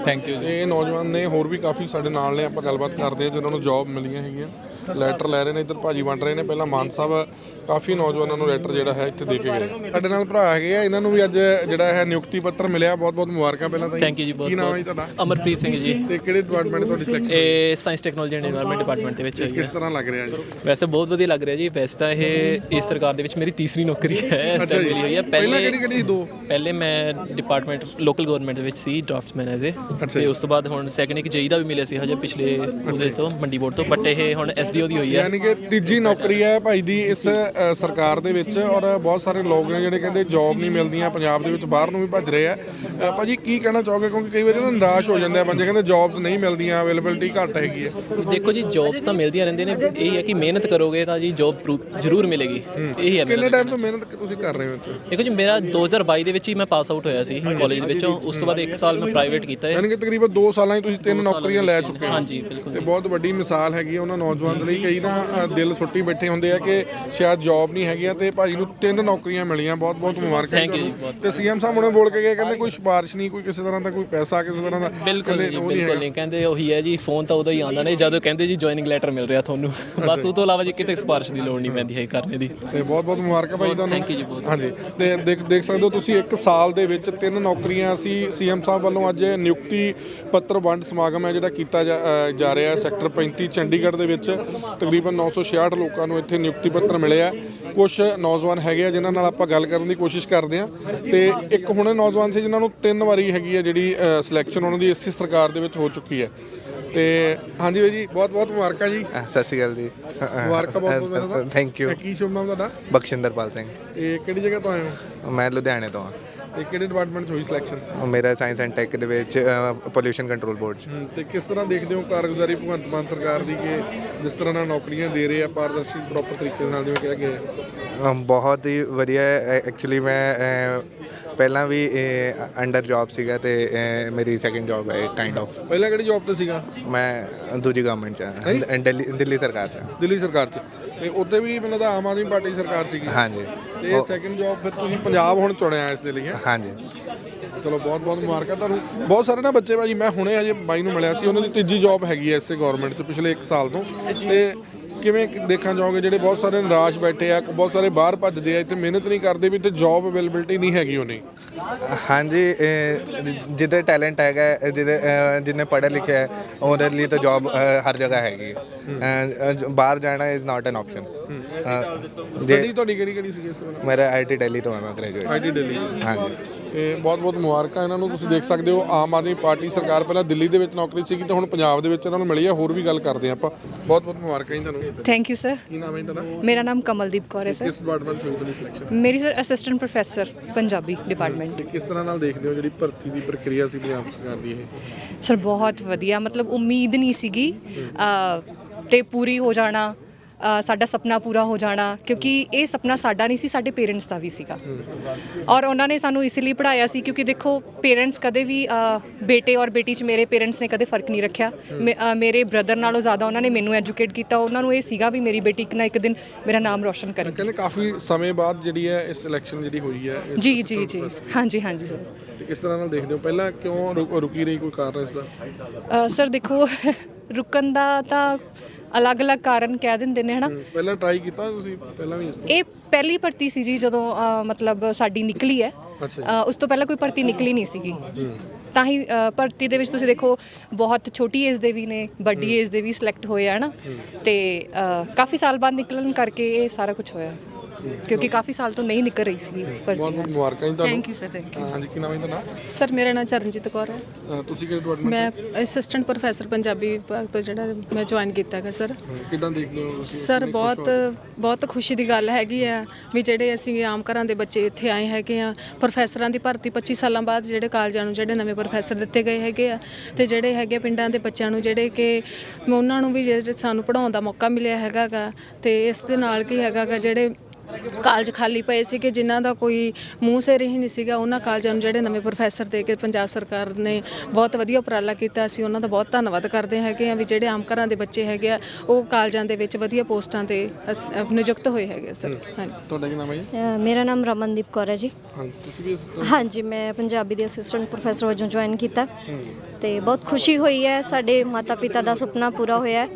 ਥੈਂਕ ਯੂ ਜੀ। ਇਹ ਨੌਜਵਾਨ ਨੇ ਹੋਰ ਵੀ ਕਾਫੀ ਸਾਡੇ ਨਾਲ ਨੇ, ਆਪਾਂ ਗੱਲਬਾਤ ਕਰਦੇ ਆ ਜਿਨ੍ਹਾਂ ਨੂੰ ਜੌਬ ਮਿਲੀਆਂ ਹੈਗੀਆਂ। ਲੈਟਰ ਲੈ ਰਹੇ ਨੇ, ਇੱਧਰ ਭਾਜੀ ਵੰਡ ਰਹੇ ਨੇ। ਪਹਿਲਾਂ ਮਾਨ ਸਾਹਿਬ ਕਾਫੀ ਨੌਜਵਾਨਾਂ ਨੂੰ ਲੈਟਰ ਜਿਹੜਾ ਹੈ ਇੱਥੇ ਦੇ ਕੇ ਗਏ। ਸਾਡੇ ਨਾਲ ਭਰਾ ਹੈਗੇ ਆ ਇਹਨਾਂ ਨੂੰ ਵੀ ਅੱਜ ਜਿਹੜਾ ਹੈ ਨਿਯੁਕਤੀ ਪੱਤਰ ਮਿਲਿਆ। ਬਹੁਤ ਬਹੁਤ ਮੁਬਾਰਕਾਂ ਪਹਿਲਾਂ ਤਾਂ ਥੈਂਕ ਯੂ ਜੀ ਬਹੁਤ ਕੀ ਨਾਮ ਹੈ ਤੁਹਾਡਾ? ਅਮਰਪ੍ਰੀਤ ਸਿੰਘ ਜੀ। ਤੇ ਕਿਹੜੇ ਡਿਪਾਰਟਮੈਂਟ ਤੁਹਾਡੀ ਸਿਲੈਕਸ਼ਨ ਇਹ science technology and environment department ਦੇ ਵਿੱਚ ਹੋਈ ਕਿਸ ਤਰ੍ਹਾਂ ਲੱਗ ਰਿਹਾ ਜੀ? ਵੈਸੇ ਬਹੁਤ ਵਧੀਆ ਲੱਗ ਰਿਹਾ ਜੀ। ਵੈਸੇ ਤਾਂ ਇਹ ਇਸ ਸਰਕਾਰ ਦੇ ਵਿੱਚ ਮੇਰੀ ਤੀਸਰੀ ਨੌਕਰੀ ਹੈ ਇਸ ਤਰ੍ਹਾਂ ਮਿਲੀ ਹੋਈ ਹੈ ਪਹਿਲਾਂ ਕਿਹੜੀ ਕਿਹੜੀ ਦੋ? ਪਹਿਲੇ ਮੈਂ ਡਿਪਾਰਟਮੈਂਟ ਲੋਕਲ ਗਵਰਨਮੈਂਟ ਦੇ ਵਿੱਚ ਸੀ ਡਰਾਫਟਸਮੈਨ ਐਜ਼ ਏ ਤੇ ਉਸ ਤੋਂ ਬਾਅਦ ਹੁਣ ਸੈਕੰਡ ਇੱਕ ਜਈ ਦਾ ਵੀ ਮਿਲਿਆ ਸੀ ਹਜੇ ਪਿਛਲੇ ਉਹਦੇ ਤੋਂ ਮੰਡੀ ਬੋਰਡ ਤੋਂ। ਬਟ ਇਹ ਹੁਣ ਐਸਡੀਓ ਦੀ ਹੋਈ ਹੈ ਯਾਨੀ ਕਿ ਤੀਜੀ ਨੌਕਰੀ ਹੈ ਭਾਈ ਦੀ ਇਸ ਸਰਕਾਰ ਦੇ ਵਿੱਚ ਔਰ ਬਹੁਤ ਸਾਰੇ ਲੋਕ ਨੇ ਜਿਹੜੇ ਕਹਿੰਦੇ ਜੌਬ ਨਹੀਂ ਮਿਲਦੀਆਂ ਪੰਜਾਬ ਦੇ ਵਿੱਚ ਬਾਹਰ ਨੂੰ ਵੀ ਭੱਜ ਰਹੇ ਆ। ਭਾਜੀ ਕੀ ਕਹਿਣਾ ਚਾਹੋਗੇ? ਕਿਉਂਕਿ ਕਈ ਵਾਰੀ ਨਾ ਨਿਰਾਸ਼ ਹੋ ਜਾਂਦੇ ਆ ਬੰਦੇ ਕਹਿੰਦੇ ਜੌਬਸ ਨਹੀਂ ਮਿਲਦੀਆਂ ਅਵੇਲੇਬਿਲਟੀ ਘੱਟ ਹੈਗੀ ਹੈ। ਦੇਖੋ ਜੀ ਜੌਬਸ ਤਾਂ ਮਿਲਦੀਆਂ ਰਹਿੰਦੀਆਂ ਨੇ ਇਹ ਹੈ ਕਿ ਮਿਹਨਤ ਕਰੋਗੇ ਤਾਂ ਜੀ ਜੌਬ ਜ਼ਰੂਰ ਮਿਲੇਗੀ। ਇਹੀ ਹੈ ਕਿੰਨੇ ਟਾਈਮ ਤੋਂ ਮਿਹਨਤ ਤੁਸੀਂ ਕਰ ਰਹੇ ਹੋ ਦੇਖੋ ਜੀ ਮੇਰਾ 2022 ਦੇ ਵਿੱਚ ਹੀ ਮੈਂ ਪਾਸ ਆਊਟ ਹੋਇਆ ਸੀ ਕਾਲਜ ਦੇ ਵਿੱਚੋਂ। ਉਸ ਤੋਂ ਬਾਅਦ 1 ਸਾਲ ਮੈਂ ਪ੍ਰਾਈਵੇਟ ਕੀਤਾ ਹੈ। ਯਾਨੀ ਕਿ ਤਕਰੀਬਨ 2 ਸਾਲਾਂ 'ਚ ਤੁਸੀਂ ਤਿੰਨ ਨੌਕਰੀਆਂ ਲੈ ਚੁੱਕੇ ਹੋ। ਹਾਂਜੀ ਬਿਲਕੁਲ ਤੇ ਬਹੁਤ ਵੱਡੀ ਮਿਸਾਲ ਹੈਗੀ ਹੈ ਉਹਨਾਂ ਨੌਜਵਾਨ ਲਈ। ਕਈ ਨਾ ਦਿਲ ਸੁੱਟੀ ਬੈਠੇ ਹੁੰਦੇ ਆ ਕਿ ਸ਼ਾਇਦ ਜੌਬ ਨਹੀਂ ਹੈਗੀਆਂ ਤੇ ਭਾਜੀ ਨੂੰ ਤਿੰਨ ਨੌਕਰੀਆਂ ਮਿਲੀਆਂ ਬਹੁਤ ਬਹੁਤ ਮੁਬਾਰਕਾਂ ਜੀ ਤੁਹਾਨੂੰ। ਤੇ ਸੀਐਮ ਸਾਹਿਬ ਹੁਣੇ ਬੋਲ ਕੇ ਗਏ ਕਹਿੰਦੇ ਕੋਈ ਸਿਫਾਰਿਸ਼ ਨਹੀਂ ਕੋਈ ਕਿਸੇ ਤਰ੍ਹਾਂ ਦਾ ਕੋਈ ਪੈਸਾ ਕਿਸੇ ਤਰ੍ਹਾਂ ਦਾ। ਬਿਲਕੁਲ ਨਹੀਂ ਉਹ ਬਿਲਕੁਲ ਹੈਗਾ। ਨਹੀਂ ਕਹਿੰਦੇ ਉਹੀ ਹੈ ਜੀ ਫੋਨ ਤਾਂ ਉਦੋਂ ਹੀ ਆਉਂਦਾ ਨੇ ਜਦੋਂ ਕਹਿੰਦੇ ਜੀ ਜੁਆਇਨਿੰਗ ਲੈਟਰ ਮਿਲ ਰਿਹਾ ਤੁਹਾਨੂੰ। ਬਸ ਉਹ ਤੋਂ ਇਲਾਵਾ ਜੀ ਕਿਤੇ ਸਿਫਾਰਿਸ਼ ਦੀ ਲੋੜ ਨਹੀਂ ਪੈਂਦੀ ਹੈ ਕਰਨੇ ਦੀ। ਤੇ ਬਹੁਤ ਬਹੁਤ ਮੁਬਾਰਕਾਂ ਭਾਈ ਤੁਹਾਨੂੰ। thank you ਜੀ, ਬਹੁਤ। ਹਾਂਜੀ ਤੇ ਦੇਖ ਦੇਖ ਸਕਦੇ ਹੋ ਤੁਸੀਂ ਇੱਕ ਸਾਲ ਦੇ ਵਿੱਚ ਤਿੰਨ ਨੌਕਰੀਆਂ ਅਸੀਂ ਸੀਐਮ ਸਾਹਿਬ ਵੱਲੋਂ ਅੱਜ ਨਿਯੁਕਤੀ ਪੱਤਰ ਵੰਡ ਸਮਾਗਮ ਹੈ ਜਿਹੜਾ ਕੀਤਾ ਜਾ ਰਿਹਾ ਹੈ ਸੈਕਟਰ 35 ਚੰਡੀਗੜ੍ਹ ਦੇ ਵਿੱਚ। ਤਕਰੀਬਨ 966 ਲੋਕਾਂ ਨੂੰ ਇੱਥੇ ਨਿਯੁਕਤੀ ਪੱਤਰ ਮਿਲੇ ਆ ਕੁਝ ਨੌਜਵਾਨ ਹੈਗੇ ਆ ਜਿਨ੍ਹਾਂ ਨਾਲ ਆਪਾਂ ਗੱਲ ਕਰਨ ਦੀ ਕੋਸ਼ਿਸ਼ ਕਰਦੇ ਆ। ਤੇ ਇੱਕ ਹੁਣੇ ਨੌਜਵਾਨ ਸੀ ਜਿਨ੍ਹਾਂ ਨੂੰ ਤਿੰਨ ਵਾਰੀ ਹੈਗੀ ਆ ਜਿਹੜੀ ਸਿਲੈਕਸ਼ਨ ਉਹਨਾਂ ਦੀ ਇਸੇ ਸਰਕਾਰ ਦੇ ਵਿੱਚ ਹੋ ਚੁੱਕੀ ਹੈ। ਤੇ ਹਾਂਜੀ ਬਾਈ ਜੀ ਬਹੁਤ ਬਹੁਤ ਮੁਬਾਰਕਾਂ ਜੀ। ਸਤਿ ਸ਼੍ਰੀ ਅਕਾਲ ਜੀ। ਮੁਬਾਰਕਾਂ ਬਹੁਤ ਬਹੁਤ ਥੈਂਕ ਯੂ। ਕੀ ਸ਼ੁਭ ਨਾਮ ਤੁਹਾਡਾ? ਬਖਸ਼ਿੰਦਰਪਾਲ ਸਿੰਘ। ਤੇ ਕਿਹੜੀ ਜਗ੍ਹਾ ਤੋਂ ਆਏ ਹੋ? ਮੈਂ ਲੁਧਿਆਣੇ ਤੋਂ ਹਾਂ। ਤੇ ਕਿਹੜੇ ਡਿਪਾਰਟਮੈਂਟ 'ਚ ਹੋਈ ਸਿਲੈਕਸ਼ਨ ਮੇਰਾ ਸਾਇੰਸ ਐਂਡ ਟੈਕ ਦੇ ਵਿੱਚ ਪੋਲੂਸ਼ਨ ਕੰਟਰੋਲ ਬੋਰਡ 'ਚ। ਤੇ ਕਿਸ ਤਰ੍ਹਾਂ ਦੇਖਦੇ ਹੋ ਕਾਰਗੁਜ਼ਾਰੀ ਭਗਵੰਤ ਮਾਨ ਸਰਕਾਰ ਦੀ ਕਿ ਜਿਸ ਤਰ੍ਹਾਂ ਨਾਲ ਨੌਕਰੀਆਂ ਦੇ ਰਹੇ ਆ ਪਾਰਦਰਸ਼ੀ ਪ੍ਰੋਪਰ ਤਰੀਕੇ ਨਾਲ ਜਿਵੇਂ ਕਿਹਾ ਗਿਆ ਬਹੁਤ ਹੀ ਵਧੀਆ ਐਕਚੁਅਲੀ ਮੈਂ ਪਹਿਲਾਂ ਵੀ ਅੰਡਰ ਜੌਬ ਸੀਗਾ ਤੇ ਮੇਰੀ ਸੈਕੰਡ ਜੌਬ ਹੈ ਕਾਈਂਡ ਆਫ ਪਹਿਲਾਂ ਕਿਹੜੀ ਜੌਬ ਤੇ ਸੀਗਾ? ਮੈਂ ਦੂਜੀ ਗਵਰਨਮੈਂਟ 'ਚ ਦਿੱਲੀ ਸਰਕਾਰ 'ਚ। ਦਿੱਲੀ ਸਰਕਾਰ 'ਚ। ਤੇ ਉੱਤੇ ਵੀ ਮੈਨੂੰ ਤਾਂ ਆਮ ਆਦਮੀ ਪਾਰਟੀ ਸਰਕਾਰ ਸੀਗੀ। ਹਾਂਜੀ। ਤੇ ਸੈਕੰਡ ਜੌਬ ਫਿਰ ਤੁਸੀਂ ਪੰਜਾਬ ਹੁਣ ਚੁਣਿਆ ਇਸ ਦੇ ਲਈ ਹੈਂ? ਹਾਂਜੀ। ਚਲੋ ਬਹੁਤ ਬਹੁਤ ਮੁਬਾਰਕਾਂ ਤੁਹਾਨੂੰ। ਬਹੁਤ ਸਾਰੇ ਨਾ ਬੱਚੇ ਭਾਜੀ ਮੈਂ ਹੁਣੇ ਹਜੇ ਬਾਈ ਨੂੰ ਮਿਲਿਆ ਸੀ ਉਹਨਾਂ ਦੀ ਤੀਜੀ ਜੌਬ ਹੈਗੀ ਐ ਇਸੇ ਗਵਰਨਮੈਂਟ 'ਚ ਪਿਛਲੇ 1 ਸਾਲ ਤੋਂ। ਤੇ ਕਿਵੇਂ ਦੇਖਾਂ ਜਾਓਗੇ? ਜਿਹੜੇ ਬਹੁਤ ਸਾਰੇ ਨਿਰਾਸ਼ ਬੈਠੇ ਆ ਬਹੁਤ ਸਾਰੇ ਬਾਹਰ ਭੱਜਦੇ ਆ ਇੱਥੇ ਮਿਹਨਤ ਨਹੀਂ ਕਰਦੇ ਵੀ ਤੇ ਜੌਬ ਅਵੇਲੇਬਿਲਟੀ ਨਹੀਂ ਹੈਗੀ ਉਹਨੇ ਹਾਂਜੀ ਜਿਹਦੇ ਟੈਲੈਂਟ ਹੈਗਾ ਜਿਹਦੇ ਅ, ਜਿਹਨੇ ਪੜ੍ਹਿਆ ਲਿਖਿਆ ਹੈ ਉਹਦੇ ਲਈ ਤਾਂ ਜੌਬ ਹਰ ਜਗ੍ਹਾ ਹੈਗੀ ਬਾਹਰ ਜਾਣਾ is not an option study ਤੁਹਾਡੀ ਕਿਹੜੀ ਕਿਹੜੀ ਸੀ ਇਸ ਤੋਂ ਮੇਰਾ ਆਈਟੀ ਦਿੱਲੀ ਤੋਂ ਮੈਂ ਗ੍ਰੈਜੂਏਟ ਆਈਟੀ ਦਿੱਲੀ ਹਾਂਜੀ। ਤੇ ਬਹੁਤ ਬਹੁਤ ਮੁਬਾਰਕਾਂ ਇਹਨਾਂ ਨੂੰ। ਤੁਸੀਂ ਦੇਖ ਸਕਦੇ ਹੋ ਆਮ ਆਦਮੀ ਪਾਰਟੀ ਸਰਕਾਰ ਪਹਿਲਾਂ ਦਿੱਲੀ ਦੇ ਵਿੱਚ ਨੌਕਰੀ ਸੀਗੀ ਤੇ ਹੁਣ ਪੰਜਾਬ ਦੇ ਵਿੱਚ ਇਹਨਾਂ ਨੂੰ ਮਿਲੀ ਹੈ। ਹੋਰ ਵੀ ਗੱਲ ਕਰਦੇ ਆਪਾਂ। ਬਹੁਤ ਬਹੁਤ ਮੁਬਾਰਕਾਂ ਜੀ ਤੁਹਾਨੂੰ। ਥੈਂਕ ਯੂ ਸਰ ਕੀ ਨਾਮ ਹੈ ਤੁਹਾਡਾ? ਮੇਰਾ ਨਾਮ ਕਮਲਦੀਪ ਕੌਰ ਹੈ ਸਰ ਕਿਸ ਡਿਪਾਰਟਮੈਂਟ ਹੋਈ ਤੁਹਾਡੀ ਸਿਲੈਕਸ਼ਨ ਮੇਰੀ sir assistant professor Punjabi department ਕਿਸ ਤਰ੍ਹਾਂ ਨਾਲ ਦੇਖਦੇ ਹੋ ਜਿਹੜੀ ਭਰਤੀ ਦੀ ਪ੍ਰਕਿਰਿਆ ਸੀ ਪੰਜਾਬ ਸਰਕਾਰ ਦੀ ਇਹ? ਸਰ ਬਹੁਤ ਵਧੀਆ। ਮਤਲਬ ਉਮੀਦ ਨਹੀਂ ਸੀਗੀ। ਤੇ ਪੂਰੀ ਹੋ ਜਾਣਾ। ਸਾਡਾ ਸੁਪਨਾ ਪੂਰਾ ਹੋ ਜਾਣਾ ਕਿਉਂਕਿ ਇਹ ਸੁਪਨਾ ਸਾਡਾ ਨਹੀਂ ਸੀ ਸਾਡੇ ਪੇਰੈਂਟਸ ਦਾ ਵੀ ਸੀਗਾ। ਔਰ ਉਹਨਾਂ ਨੇ ਸਾਨੂੰ ਇਸ ਲਈ ਪੜਾਇਆ ਸੀ ਕਿਉਂਕਿ ਦੇਖੋ ਪੇਰੈਂਟਸ ਕਦੇ ਵੀ ਬੇਟੇ ਔਰ ਬੇਟੀ 'ਚ ਮੇਰੇ ਪੇਰੈਂਟਸ ਨੇ ਕਦੇ ਫ਼ਰਕ ਨਹੀਂ ਰੱਖਿਆ। ਮੇਰੇ ਬ੍ਰਦਰ ਨਾਲੋਂ ਜ਼ਿਆਦਾ ਉਹਨਾਂ ਨੇ ਮੈਨੂੰ ਐਜੂਕੇਟ ਕੀਤਾ ਉਹਨਾਂ ਨੂੰ ਇਹ ਸੀਗਾ ਵੀ ਮੇਰੀ ਬੇਟੀ ਇੱਕ ਨਾ ਇੱਕ ਦਿਨ ਮੇਰਾ ਨਾਮ ਰੋਸ਼ਨ ਕਰੇ। ਕਹਿੰਦੇ ਕਾਫੀ ਸਮੇਂ ਬਾਅਦ ਜਿਹੜੀ ਹੈ ਇਸ ਇਲੈਕਸ਼ਨ ਜਿਹੜੀ ਹੋਈ ਹੈ ਜੀ ਜੀ ਜੀ। ਹਾਂਜੀ ਹਾਂਜੀ। ਸਰ ਤੇ ਕਿਸ ਤਰ੍ਹਾਂ ਨਾਲ ਦੇਖਦੇ ਹੋ? ਪਹਿਲਾਂ ਕਿਉਂ ਰੁਕ- ਰਹੀ ਕੋਈ ਕਾਰਨ ਇਸ ਦਾ? ਸਰ ਦੇਖੋ ਰੁਕਣ ਦਾ ਤਾਂ ਅਲੱਗ-ਅਲੱਗ ਕਾਰਨ ਕਹਿ ਦਿੰਦੇ ਨੇ ਹਨਾ? ਪਹਿਲਾਂ ਟਰਾਈ ਕੀਤਾ ਤੁਸੀਂ? ਪਹਿਲਾਂ ਵੀ ਇਸ ਤੋਂ? ਇਹ ਪਹਿਲੀ ਭਰਤੀ ਸੀ ਜੀ ਜਦੋਂ ਅ, ਮਤਲਬ ਸਾਡੀ ਨਿਕਲੀ ਹੈ। ਅੱਛਾ ਅ, ਉਸ ਤੋਂ ਪਹਿਲਾਂ ਕੋਈ ਭਰਤੀ ਨਿਕਲੀ ਨਹੀਂ ਸੀਗੀ। ਤਾਂ ਹੀ ਅ, ਭਰਤੀ ਦੇ ਵਿੱਚ ਤੁਸੀਂ ਦੇਖੋ ਬਹੁਤ ਛੋਟੀ ਏਜ ਦੇ ਵੀ ਨੇ ਵੱਡੀ ਏਜ ਦੇ ਵੀ ਸਿਲੈਕਟ ਹੋਏ ਆ ਹਨਾ? ਤੇ ਅ, ਕਾਫੀ ਸਾਲ ਬਾਅਦ ਨਿਕਲਣ ਕਰਕੇ ਇਹ ਸਾਰਾ ਕੁਝ ਹੋਇਆ। ਕਿਉਂਕਿ ਕਾਫੀ ਸਾਲ ਤੋਂ ਨਹੀਂ ਨਿਕਲ ਰਹੀ ਸੀ ਬਹੁਤ ਭਰਤੀ। ਬਹੁਤ ਮੁਬਾਰਕਾਂ ਜੀ ਤੁਹਾਨੂੰ। ਥੈਂਕ ਯੂ ਸਰ ਥੈਂਕ ਹਾਂ, ਹਾਂਜੀ ਕੀ ਨਾਮ ਹੈ ਤੁਹਾਡਾ? ਸਰ ਮੇਰਾ ਨਾਮ ਚਰਨਜੀਤ ਕੌਰ ਹੈ। ਤੁਸੀਂ ਕਿਹੜੇ ਡਿਪਾਰਟਮੈਂਟ ਮੈਂ ਅਸਿਸਟੈਂਟ ਪ੍ਰੋਫੈਸਰ ਪੰਜਾਬੀ ਵਿਭਾਗ ਤੋਂ ਜਿਹੜਾ ਮੈਂ ਜੁਆਇਨ ਕੀਤਾ ਹੈ ਸਰ ਕਿਦਾਂ ਦੇਖਦੇ ਹੋ ਤੁਸੀਂ? ਸਰ ਬਹੁਤ ਬਹੁਤ ਖੁਸ਼ੀ ਦੀ ਗੱਲ ਹੈਗੀ ਆ ਵੀ ਜਿਹੜੇ ਅਸੀਂ ਆਮ ਘਰਾਂ ਦੇ ਬੱਚੇ ਇੱਥੇ ਆਏ ਹੈਗੇ ਆ ਪ੍ਰੋਫੈਸਰਾਂ ਦੀ ਭਰਤੀ 25 ਸਾਲਾਂ ਬਾਅਦ ਜਿਹੜੇ ਕਾਲਜਾਂ ਨੂੰ ਜਿਹੜੇ ਨਵੇਂ ਪ੍ਰੋਫੈਸਰ ਦਿੱਤੇ ਗਏ ਹੈਗੇ ਆ ਤੇ ਜਿਹੜੇ ਹੈਗੇ ਪਿੰਡਾਂ ਦੇ ਬੱਚਿਆਂ ਨੂੰ ਜਿਹੜੇ ਕਿ ਉਹਨਾਂ ਨੂੰ ਵੀ ਜਿਹੜੇ ਸਾਨੂੰ ਪੜਾਉਣ ਦਾ ਮੌਕਾ ਮਿਲਿਆ ਹੈਗਾਗਾ ਤੇ ਇਸ ਦੇ ਨਾਲ ਕੀ ਹੈਗਾਗਾ ਜਿਹੜੇ ਕਾਲਜ ਖਾਲੀ ਪਏ ਸੀ ਕਿ ਜਿਨ੍ਹਾਂ ਦਾ ਕੋਈ ਮੂੰਹ ਸਿਰ ਹੀ ਨਹੀਂ ਸੀਗਾ ਉਹਨਾਂ ਕਾਲਜਾਂ ਨੂੰ ਜਿਹੜੇ ਨਵੇਂ ਪ੍ਰੋਫੈਸਰ ਦੇ ਕੇ ਪੰਜਾਬ ਸਰਕਾਰ ਨੇ ਬਹੁਤ ਵਧੀਆ ਉਪਰਾਲਾ ਕੀਤਾ। ਅਸੀਂ ਉਹਨਾਂ ਦਾ ਬਹੁਤ ਧੰਨਵਾਦ ਕਰਦੇ ਹੈਗੇ ਆ ਵੀ ਜਿਹੜੇ ਆਮ ਘਰਾਂ ਦੇ ਬੱਚੇ ਹੈਗੇ ਆ ਉਹ ਕਾਲਜਾਂ ਦੇ ਵਿੱਚ ਵਧੀਆ ਪੋਸਟਾਂ ਤੇ ਅ- ਨਿਯੁਕਤ ਹੋਏ ਹੈਗੇ ਆ ਸਰ। ਹਾਂਜੀ। ਤੁਹਾਡਾ ਕੀ ਨਾਮ ਹੈ ਜੀ? ਅ, ਮੇਰਾ ਨਾਮ ਰਮਨਦੀਪ ਕੌਰ ਹੈ ਜੀ। ਹਾਂ ਤੁਸੀਂ ਵੀ assistant- ਹਾਂਜੀ ਮੈਂ ਪੰਜਾਬੀ ਦੇ ਅਸਿਸਟੈਂਟ ਪ੍ਰੋਫੈਸਰ ਵਜੋਂ ਜੁਆਇਨ ਕੀਤਾ। ਤੇ ਬਹੁਤ ਖੁਸ਼ੀ ਹੋਈ ਹੈ ਸਾਡੇ ਮਾਤਾ ਪਿਤਾ ਦਾ ਸੁਪਨਾ ਪੂਰਾ ਹੋਇਆ ਹੈ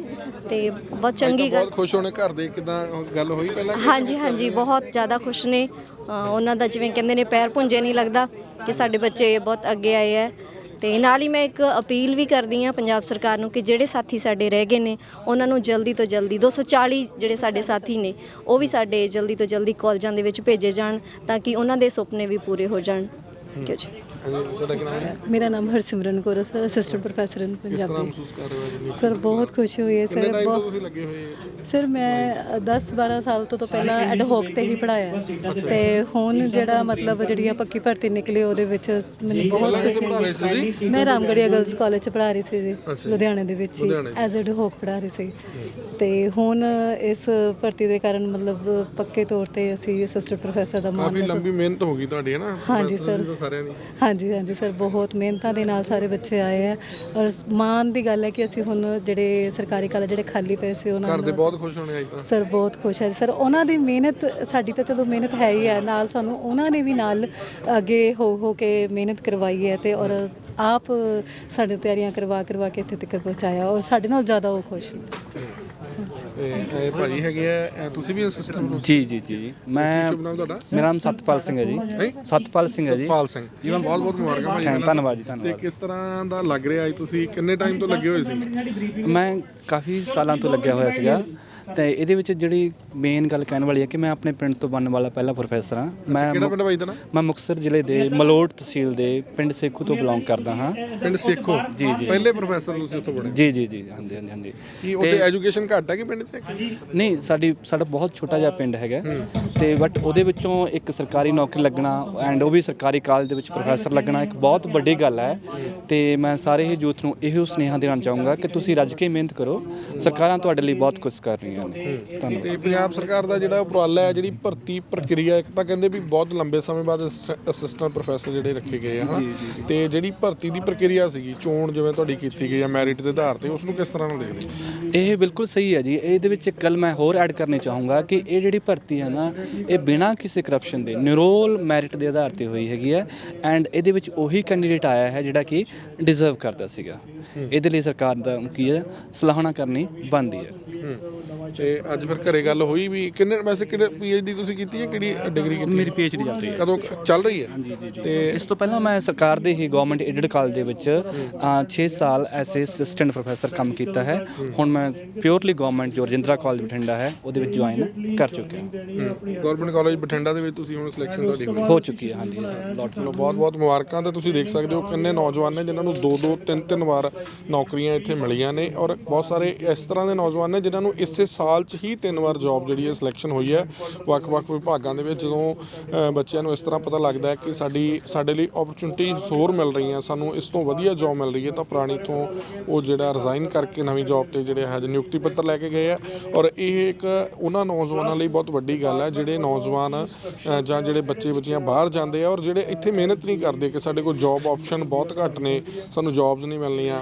ਤੇ ਬਹੁਤ ਚੰਗੀ ਗੱਲ ਬਹੁਤ ਖੁਸ਼ ਹੋਣੇ ਘਰ ਦੇ ਕਿਦਾਂ ਗੱਲ ਹੋਈ ਪਹਿਲਾਂ ਕਿ- ਹਾਂਜੀ ਹਾਂਜੀ, ਬਹੁਤ ਜ਼ਿਆਦਾ ਖੁਸ਼ ਨੇ। ਉਹਨਾਂ ਦਾ ਜਿਵੇਂ ਕਹਿੰਦੇ ਨੇ ਪੈਰ ਪੁੰਜੇ ਨਹੀਂ ਲੱਗਦਾ ਕਿ ਸਾਡੇ ਬੱਚੇ ਬਹੁਤ ਅੱਗੇ ਆਏ ਹੈ ਤੇ ਨਾਲ ਹੀ ਮੈਂ ਇੱਕ ਅਪੀਲ ਵੀ ਕਰਦੀ ਹਾਂ ਪੰਜਾਬ ਸਰਕਾਰ ਨੂੰ ਕਿ ਜਿਹੜੇ ਸਾਥੀ ਸਾਡੇ ਰਹਿ ਗਏ ਨੇ, ਉਹਨਾਂ ਨੂੰ ਜਲਦੀ ਤੋਂ ਜਲਦੀ 240 ਜਿਹੜੇ ਸਾਡੇ ਸਾਥੀ ਨੇ, ਉਹ ਵੀ ਸਾਡੇ ਜਲਦੀ ਤੋਂ ਜਲਦੀ ਕਾਲਜਾਂ ਦੇ ਵਿੱਚ ਭੇਜੇ ਜਾਣ ਤਾਂ ਕਿ ਉਹਨਾਂ ਦੇ ਸੁਪਨੇ ਵੀ ਪੂਰੇ ਹੋ ਜਾਣ। ਕਿਉਂ ਜੀ ਹਾਂਜੀ ਤੁਹਾਡਾ ਕੀ ਨਾਮ ਹੈ ਮੇਰਾ ਨਾਮ ਹਰਸਿਮਰਨ ਕੌਰ ਹੈ ਅਸਿਸਟੈਂਟ ਪ੍ਰੋਫੈਸਰ ਇਨ ਕਿਸ ਤਰ੍ਹਾਂ ਪੰਜਾਬੀ ਮਹਿਸੂਸ ਕਰ ਰਹੇ ਹੋ ਜੀ ਸਰ ਬਹੁਤ ਖੁਸ਼ੀ ਹੋਈ ਹੈ ਕਿੰਨੇ ਸਰ ਟਾਈਮ ਤੋਂ ਬਹੁਤ ਤੁਸੀਂ ਲੱਗੇ ਹੋਏ ਹੋ? ਸਰ ਮੈਂ 10 12 ਸਾਲ ਤੋਂ ਤੋਂ ਪਹਿਲਾਂ ਐਡ ਹੋਕ ਤੇ ਹੀ ਪੜਾਇਆ ਤੇ ਹੁਣ ਜਿਹੜਾ ਮਤਲਬ ਜਿਹੜੀ ਆ ਪੱਕੀ ਭਰਤੀ ਨਿਕਲੀ ਉਹਦੇ ਵਿੱਚ ਮੈਨੂੰ ਬਹੁਤ ਪਹਿਲਾਂ ਕਿੱਥੇ ਖੁਸ਼ੀ ਪੜ੍ਹਾ ਰਹੇ ਸੀ ਹੋਈ? ਮੈਂ ਰਾਮਗੜੀਆ ਗਰਲਸ ਕਾਲਜ ਚ ਪੜ੍ਹਾ ਰਹੀ ਸੀ ਜੀ ਅੱਛਾ। ਲੁਧਿਆਣੇ ਦੇ ਵਿੱਚ ਹੀ ਲੁਧਿਆਣੇ। ਐਜ਼ ਐਡ ਹੋਕ ਪੜ੍ਹਾ ਰਹੀ ਸੀ ਤੇ ਹੁਣ ਇਸ ਭਰਤੀ ਦੇ ਕਾਰਨ ਮਤਲਬ ਪੱਕੇ ਤੌਰ ਤੇ ਅਸੀਂ ਅਸਿਸਟੈਂਟ ਪ੍ਰੋਫੈਸਰ ਦਾ ਮਾਣ ਕਾਫੀ ਮਹਿਸੂਸ- ਲੰਬੀ ਮਿਹਨਤ ਹੋ ਗਈ ਤੁਹਾਡੀ ਹੈ ਨਾ ਹਾਂਜੀ ਸਰ। ਸਾਰਿਆਂ ਦੀ। ਹਾਂਜੀ ਹਾਂਜੀ ਸਰ ਬਹੁਤ ਮਿਹਨਤਾਂ ਦੇ ਨਾਲ ਸਾਰੇ ਬੱਚੇ ਆਏ ਆ। ਔਰ ਮਾਣ ਦੀ ਗੱਲ ਹੈ ਕਿ ਅਸੀਂ ਹੁਣ ਜਿਹੜੇ ਸਰਕਾਰੀ ਕਾਲਜ ਜਿਹੜੇ ਖਾਲੀ ਪਏ ਸੀ ਉਹਨਾਂ ਘਰ ਦੇ ਬਹੁਤ ਖੁਸ਼ ਹੋਣੇ ਅੱਜ ਤਾਂ। ਸਰ ਬਹੁਤ ਖੁਸ਼ ਹੈ। ਸਰ ਉਹਨਾਂ ਦੀ ਮਿਹਨਤ ਸਾਡੀ ਤਾਂ ਚਲੋ ਮਿਹਨਤ ਹੈ ਹੀ ਹੈ। ਨਾਲ ਸਾਨੂੰ ਉਹਨਾਂ ਨੇ ਵੀ ਨਾਲ ਅੱਗੇ ਹੋ ਹੋ ਕੇ ਮਿਹਨਤ ਕਰਵਾਈ ਹੈ ਤੇ ਔਰ ਆਪ ਸਾਡੇ ਤਿਆਰੀਆਂ ਕਰਵਾ ਕਰਵਾ ਕੇ ਇੱਥੇ ਤੱਕ ਪਹੁੰਚਾਇਆ। ਔਰ ਸਾਡੇ ਨਾਲ ਜ਼ਿਆਦਾ ਉਹ ਖੁਸ਼ ਨੇ। ਤੇ ਇਹ ਭਾਜੀ ਹੈਗੇ ਆ ਇਹ ਤੁਸੀਂ ਵੀ ਅਸਿਸਟੈਂਟ ਜੀ ਜੀ ਜੀ ਜੀ। ਮੈਂ ਸ਼ੁਭ ਨਾਮ ਤੁਹਾਡਾ? ਮੇਰਾ ਨਾਮ ਸਤਪਾਲ ਸਿੰਘ ਹੈ ਜੀ? ਸਤਪਾਲ ਸਿੰਘ ਹੈ ਜੀ। ਪਾਲ ਸਿੰਘ। ਜੀ ਮੈਂ ਬਹੁਤ ਬਹੁਤ ਮੁਬਾਰਕਾਂ ਭਾਜੀ ਥੈਂਕ-। ਧੰਨਵਾਦ ਜੀ, ਤੇ ਧੰਨਵਾਦ। ਕਿਸ ਤਰ੍ਹਾਂ ਦਾ ਲੱਗ ਰਿਹਾ ਹੈ ਤੁਸੀਂ ਕਿੰਨੇ ਟਾਈਮ ਤੋਂ ਲੱਗੇ ਹੋਏ ਸੀ? ਮੈਂ ਕਾਫੀ ਸਾਲਾਂ ਤੋਂ ਲੱਗਿਆ ਹੋਇਆ ਸੀਗਾ। ਤੇ ਇਹਦੇ ਵਿੱਚ ਜਿਹੜੀ ਮੇਨ ਗੱਲ ਕਹਿਣ ਵਾਲੀ ਹੈ ਕਿ ਮੈਂ ਆਪਣੇ ਪਿੰਡ ਤੋਂ ਬਣਨ ਵਾਲਾ ਪਹਿਲਾ ਪ੍ਰੋਫੈਸਰ ਹਾਂ। ਮੈਂ ਕਿਹੜਾ ਪਿੰਡ ਭਾਈ ਦਾ ਮੈਂ ਮੁਕਤਸਰ ਜ਼ਿਲ੍ਹੇ ਦੇ ਮਲੋਟ ਤਹਿਸੀਲ ਦੇ ਪਿੰਡ ਸੇਖੂ ਤੋਂ ਬਿਲੋਂਗ ਕਰਦਾ ਹਾਂ। ਪਿੰਡ ਸੇਖੋ? ਜੀ ਜੀ। ਪਹਿਲੇ ਪ੍ਰੋਫੈਸਰ ਤੁਸੀਂ ਉੱਥੋਂ ਪੜ੍ਹੇ ਜੀ ਜੀ ਜੀ ਹਾਂਜੀ ਹਾਂਜੀ ਹਾਂਜੀ। ਕੀ ਉੱਥੇ ਐਜੂਕੇਸ਼ਨ ਘੱਟ ਹੈ ਕਿ ਪਿੰਡ 'ਚ? ਨਹੀਂ ਸਾਡੀ ਸਾਡਾ ਬਹੁਤ ਛੋਟਾ ਜਿਹਾ ਪਿੰਡ ਹੈਗਾ। ਤੇ ਬਟ ਉਹਦੇ ਵਿੱਚੋਂ ਇੱਕ ਸਰਕਾਰੀ ਨੌਕਰੀ ਲੱਗਣਾ ਐਂਡ ਉਹ ਵੀ ਸਰਕਾਰੀ ਕਾਲਜ ਦੇ ਵਿੱਚ ਪ੍ਰੋਫੈਸਰ ਲੱਗਣਾ ਇੱਕ ਬਹੁਤ ਵੱਡੀ ਗੱਲ ਹੈ। ਤੇ ਮੈਂ ਸਾਰੇ ਹੀ ਯੂਥ ਨੂੰ ਇਹੋ ਸੁਨੇਹਾ ਦੇਣਾ ਚਾਹੂੰਗਾ ਕਿ ਤੁਸੀਂ ਰੱਜ ਕੇ ਮਿਹਨਤ ਕਰੋ। ਸਰਕਾਰਾਂ ਤੁਹਾਡੇ ਲਈ ਬਹੁਤ ਕੁਝ ਕਰ ਰਹੀਆਂ। ਧੰਨਵਾਦ। ਤੇ ਪੰਜਾਬ ਸਰਕਾਰ ਦਾ ਜਿਹੜਾ ਉਪਰਾਲਾ ਹੈ ਜਿਹੜੀ ਭਰਤੀ ਪ੍ਰਕਿਰਿਆ ਇੱਕ ਤਾਂ ਕਹਿੰਦੇ ਵੀ ਬਹੁਤ ਲੰਬੇ ਸਮੇਂ ਬਾਅਦ ਅਸਿਸਟੈਂਟ ਪ੍ਰੋਫੈਸਰ ਜਿਹੜੇ ਰੱਖੇ ਗਏ ਆ ਹਨਾ? ਤੇ ਜਿਹੜੀ ਭਰਤੀ ਦੀ ਪ੍ਰਕਿਰਿਆ ਸੀਗੀ ਚੋਣ ਜਿਵੇਂ ਤੁਹਾਡੀ ਕੀਤੀ ਗਈ ਆ ਮੈਰਿਟ ਦੇ ਆਧਾਰ ਤੇ ਉਸ ਨੂੰ ਕਿਸ ਤਰ੍ਹਾਂ ਨਾਲ ਦੇਖਦੇ? ਇਹ ਬਿਲਕੁਲ ਸਹੀ ਹੈ ਜੀ। ਇਹਦੇ ਵਿੱਚ ਇੱਕ ਗੱਲ ਮੈਂ ਹੋਰ ਐਡ ਕਰਨੀ ਚਾਹੂੰਗਾ ਕਿ ਇਹ ਜਿਹੜੀ ਭਰਤੀ ਹੈ ਨਾ ਇਹ ਬਿਨਾਂ ਕਿਸੇ ਕਰਪਸ਼ਨ ਦੇ ਨਿਰੋਲ ਮੈਰਿਟ ਦੇ ਆਧਾਰ ਤੇ ਹੋਈ ਹੈਗੀ ਹੈ ਐਂਡ ਇਹਦੇ ਵਿੱਚ ਉਹੀ ਕੈਂਡੀਡੇਟ ਆਇਆ ਹੈ ਜਿਹੜਾ ਕਿ ਡਿਜ਼ਰਵ ਕਰਦਾ ਸੀਗਾ। ਇਹਦੇ ਲਈ ਸਰਕਾਰ ਦਾ ਕੀ ਹੈ ਸਲਾਹਣਾ ਕਰਨੀ ਬਣਦੀ ਹੈ। ਤੇ ਅੱਜ ਫਿਰ ਘਰੇ ਗੱਲ ਹੋਈ ਵੀ ਕਿੰਨੇ ਵੈਸੇ ਕਿਹੜੇ ਪੀਐਚਡੀ ਤੁਸੀਂ ਕੀਤੀ ਹੈ ਕਿਹੜੀ ਡਿਗਰੀ ਕੀਤੀ? ਮੇਰੀ PhD ਚੱਲ ਰਹੀ ਹੈ। ਕਦੋਂ ਚੱਲ ਰਹੀ ਹੈ? ਤੇ ਇਸ ਤੋਂ ਪਹਿਲਾਂ ਮੈਂ ਸਰਕਾਰ ਦੇ ਹੀ ਗਵਰਨਮੈਂਟ ਏਡਡ ਕਾਲਜ ਦੇ ਵਿੱਚ 6 ਸਾਲ ਐਸ ਅਸਿਸਟੈਂਟ ਪ੍ਰੋਫੈਸਰ ਕੰਮ ਕੀਤਾ ਹੈ। ਹੁਣ ਮੈਂ ਪਿਓਰਲੀ ਗਵਰਨਮੈਂਟ ਜੋ ਰਜਿੰਦਰਾ ਕਾਲਜ ਬਠਿੰਡਾ ਹੈ ਉਹਦੇ ਵਿੱਚ ਜੁਆਇਨ ਕਰ ਚੁੱਕਿਆ ਗਵਰਨਮੈਂਟ ਕਾਲਜ ਬਠਿੰਡਾ ਦੇ ਵਿੱਚ ਤੁਸੀਂ ਹੁਣ ਸਿਲੈਕਸ਼ਨ ਤੁਹਾਡੀ ਹੋ ਚੁੱਕੀ ਹੈ ਹਾਂਜੀ ਚਲੋ ਬਹੁਤ ਬਹੁਤ ਮੁਬਾਰਕਾਂ ਤੇ ਤੁਸੀਂ ਦੇਖ ਸਕਦੇ ਹੋ ਕਿੰਨੇ ਨੌਜਵਾਨ ਨੇ ਜਿਨ੍ਹਾਂ ਨੂੰ ਦੋ ਦੋ ਤਿੰਨ ਤਿੰਨ ਵਾਰ ਨੌਕਰੀਆਂ ਇੱਥੇ ਮਿਲੀਆਂ ਨੇ ਔਰ ਬਹੁਤ ਸਾਰੇ ਇਸ ਤਰ੍ਹਾਂ ਦੇ ਨੌਜਵਾਨ ਨੇ ਜਿਨ੍ਹਾਂ ਨੂੰ ਇਸੇ ਸਾਲ 'ਚ ਹੀ ਤਿੰਨ ਵਾਰ ਜੌਬ ਜਿਹੜੀ ਹੈ ਸਿਲੈਕਸ਼ਨ ਹੋਈ ਹੈ। ਵੱਖ-ਵੱਖ ਵਿਭਾਗਾਂ ਦੇ ਵਿੱਚ ਜਦੋਂ ਬੱਚਿਆਂ ਨੂੰ ਇਸ ਤਰ੍ਹਾਂ ਪਤਾ ਲੱਗਦਾ ਹੈ ਕਿ ਸਾਡੀ, ਸਾਡੇ ਲਈ ਓਪਰਚੁਨਿਟੀਜ਼ ਹੋਰ ਮਿਲ ਰਹੀਆਂ, ਸਾਨੂੰ ਇਸ ਤੋਂ ਵਧੀਆ ਜੌਬ ਮਿਲ ਰਹੀ ਹੈ, ਤਾਂ ਪੁਰਾਣੀ ਤੋਂ ਉਹ ਜਿਹੜਾ ਰਿਜ਼ਾਈਨ ਕਰਕੇ ਨਵੀਂ ਜੌਬ ਤੇ ਜਿਹੜੇ ਹੈ ਨਿਯੁਕਤੀ ਪੱਤਰ ਲੈ ਕੇ ਗਏ ਆ ਔਰ ਇਹ ਇੱਕ ਉਹਨਾਂ ਨੌਜਵਾਨਾਂ ਲਈ ਬਹੁਤ ਵੱਡੀ ਗੱਲ ਹੈ, ਜਿਹੜੇ ਨੌਜਵਾਨ ਜਾਂ ਜਿਹੜੇ ਬੱਚੇ ਬੱਚੀਆਂ ਬਾਹਰ ਜਾਂਦੇ ਆ ਔਰ ਜਿਹੜੇ ਇੱਥੇ ਮਿਹਨਤ ਨਹੀਂ ਕਰਦੇ ਕਿ ਸਾਡੇ ਕੋਲ ਜੌਬ ਆਪਸ਼ਨ ਬਹੁਤ ਘੱਟ ਨੇ, ਸਾਨੂੰ ਜੌਬਸ ਨਹੀਂ ਮਿਲਣੀਆਂ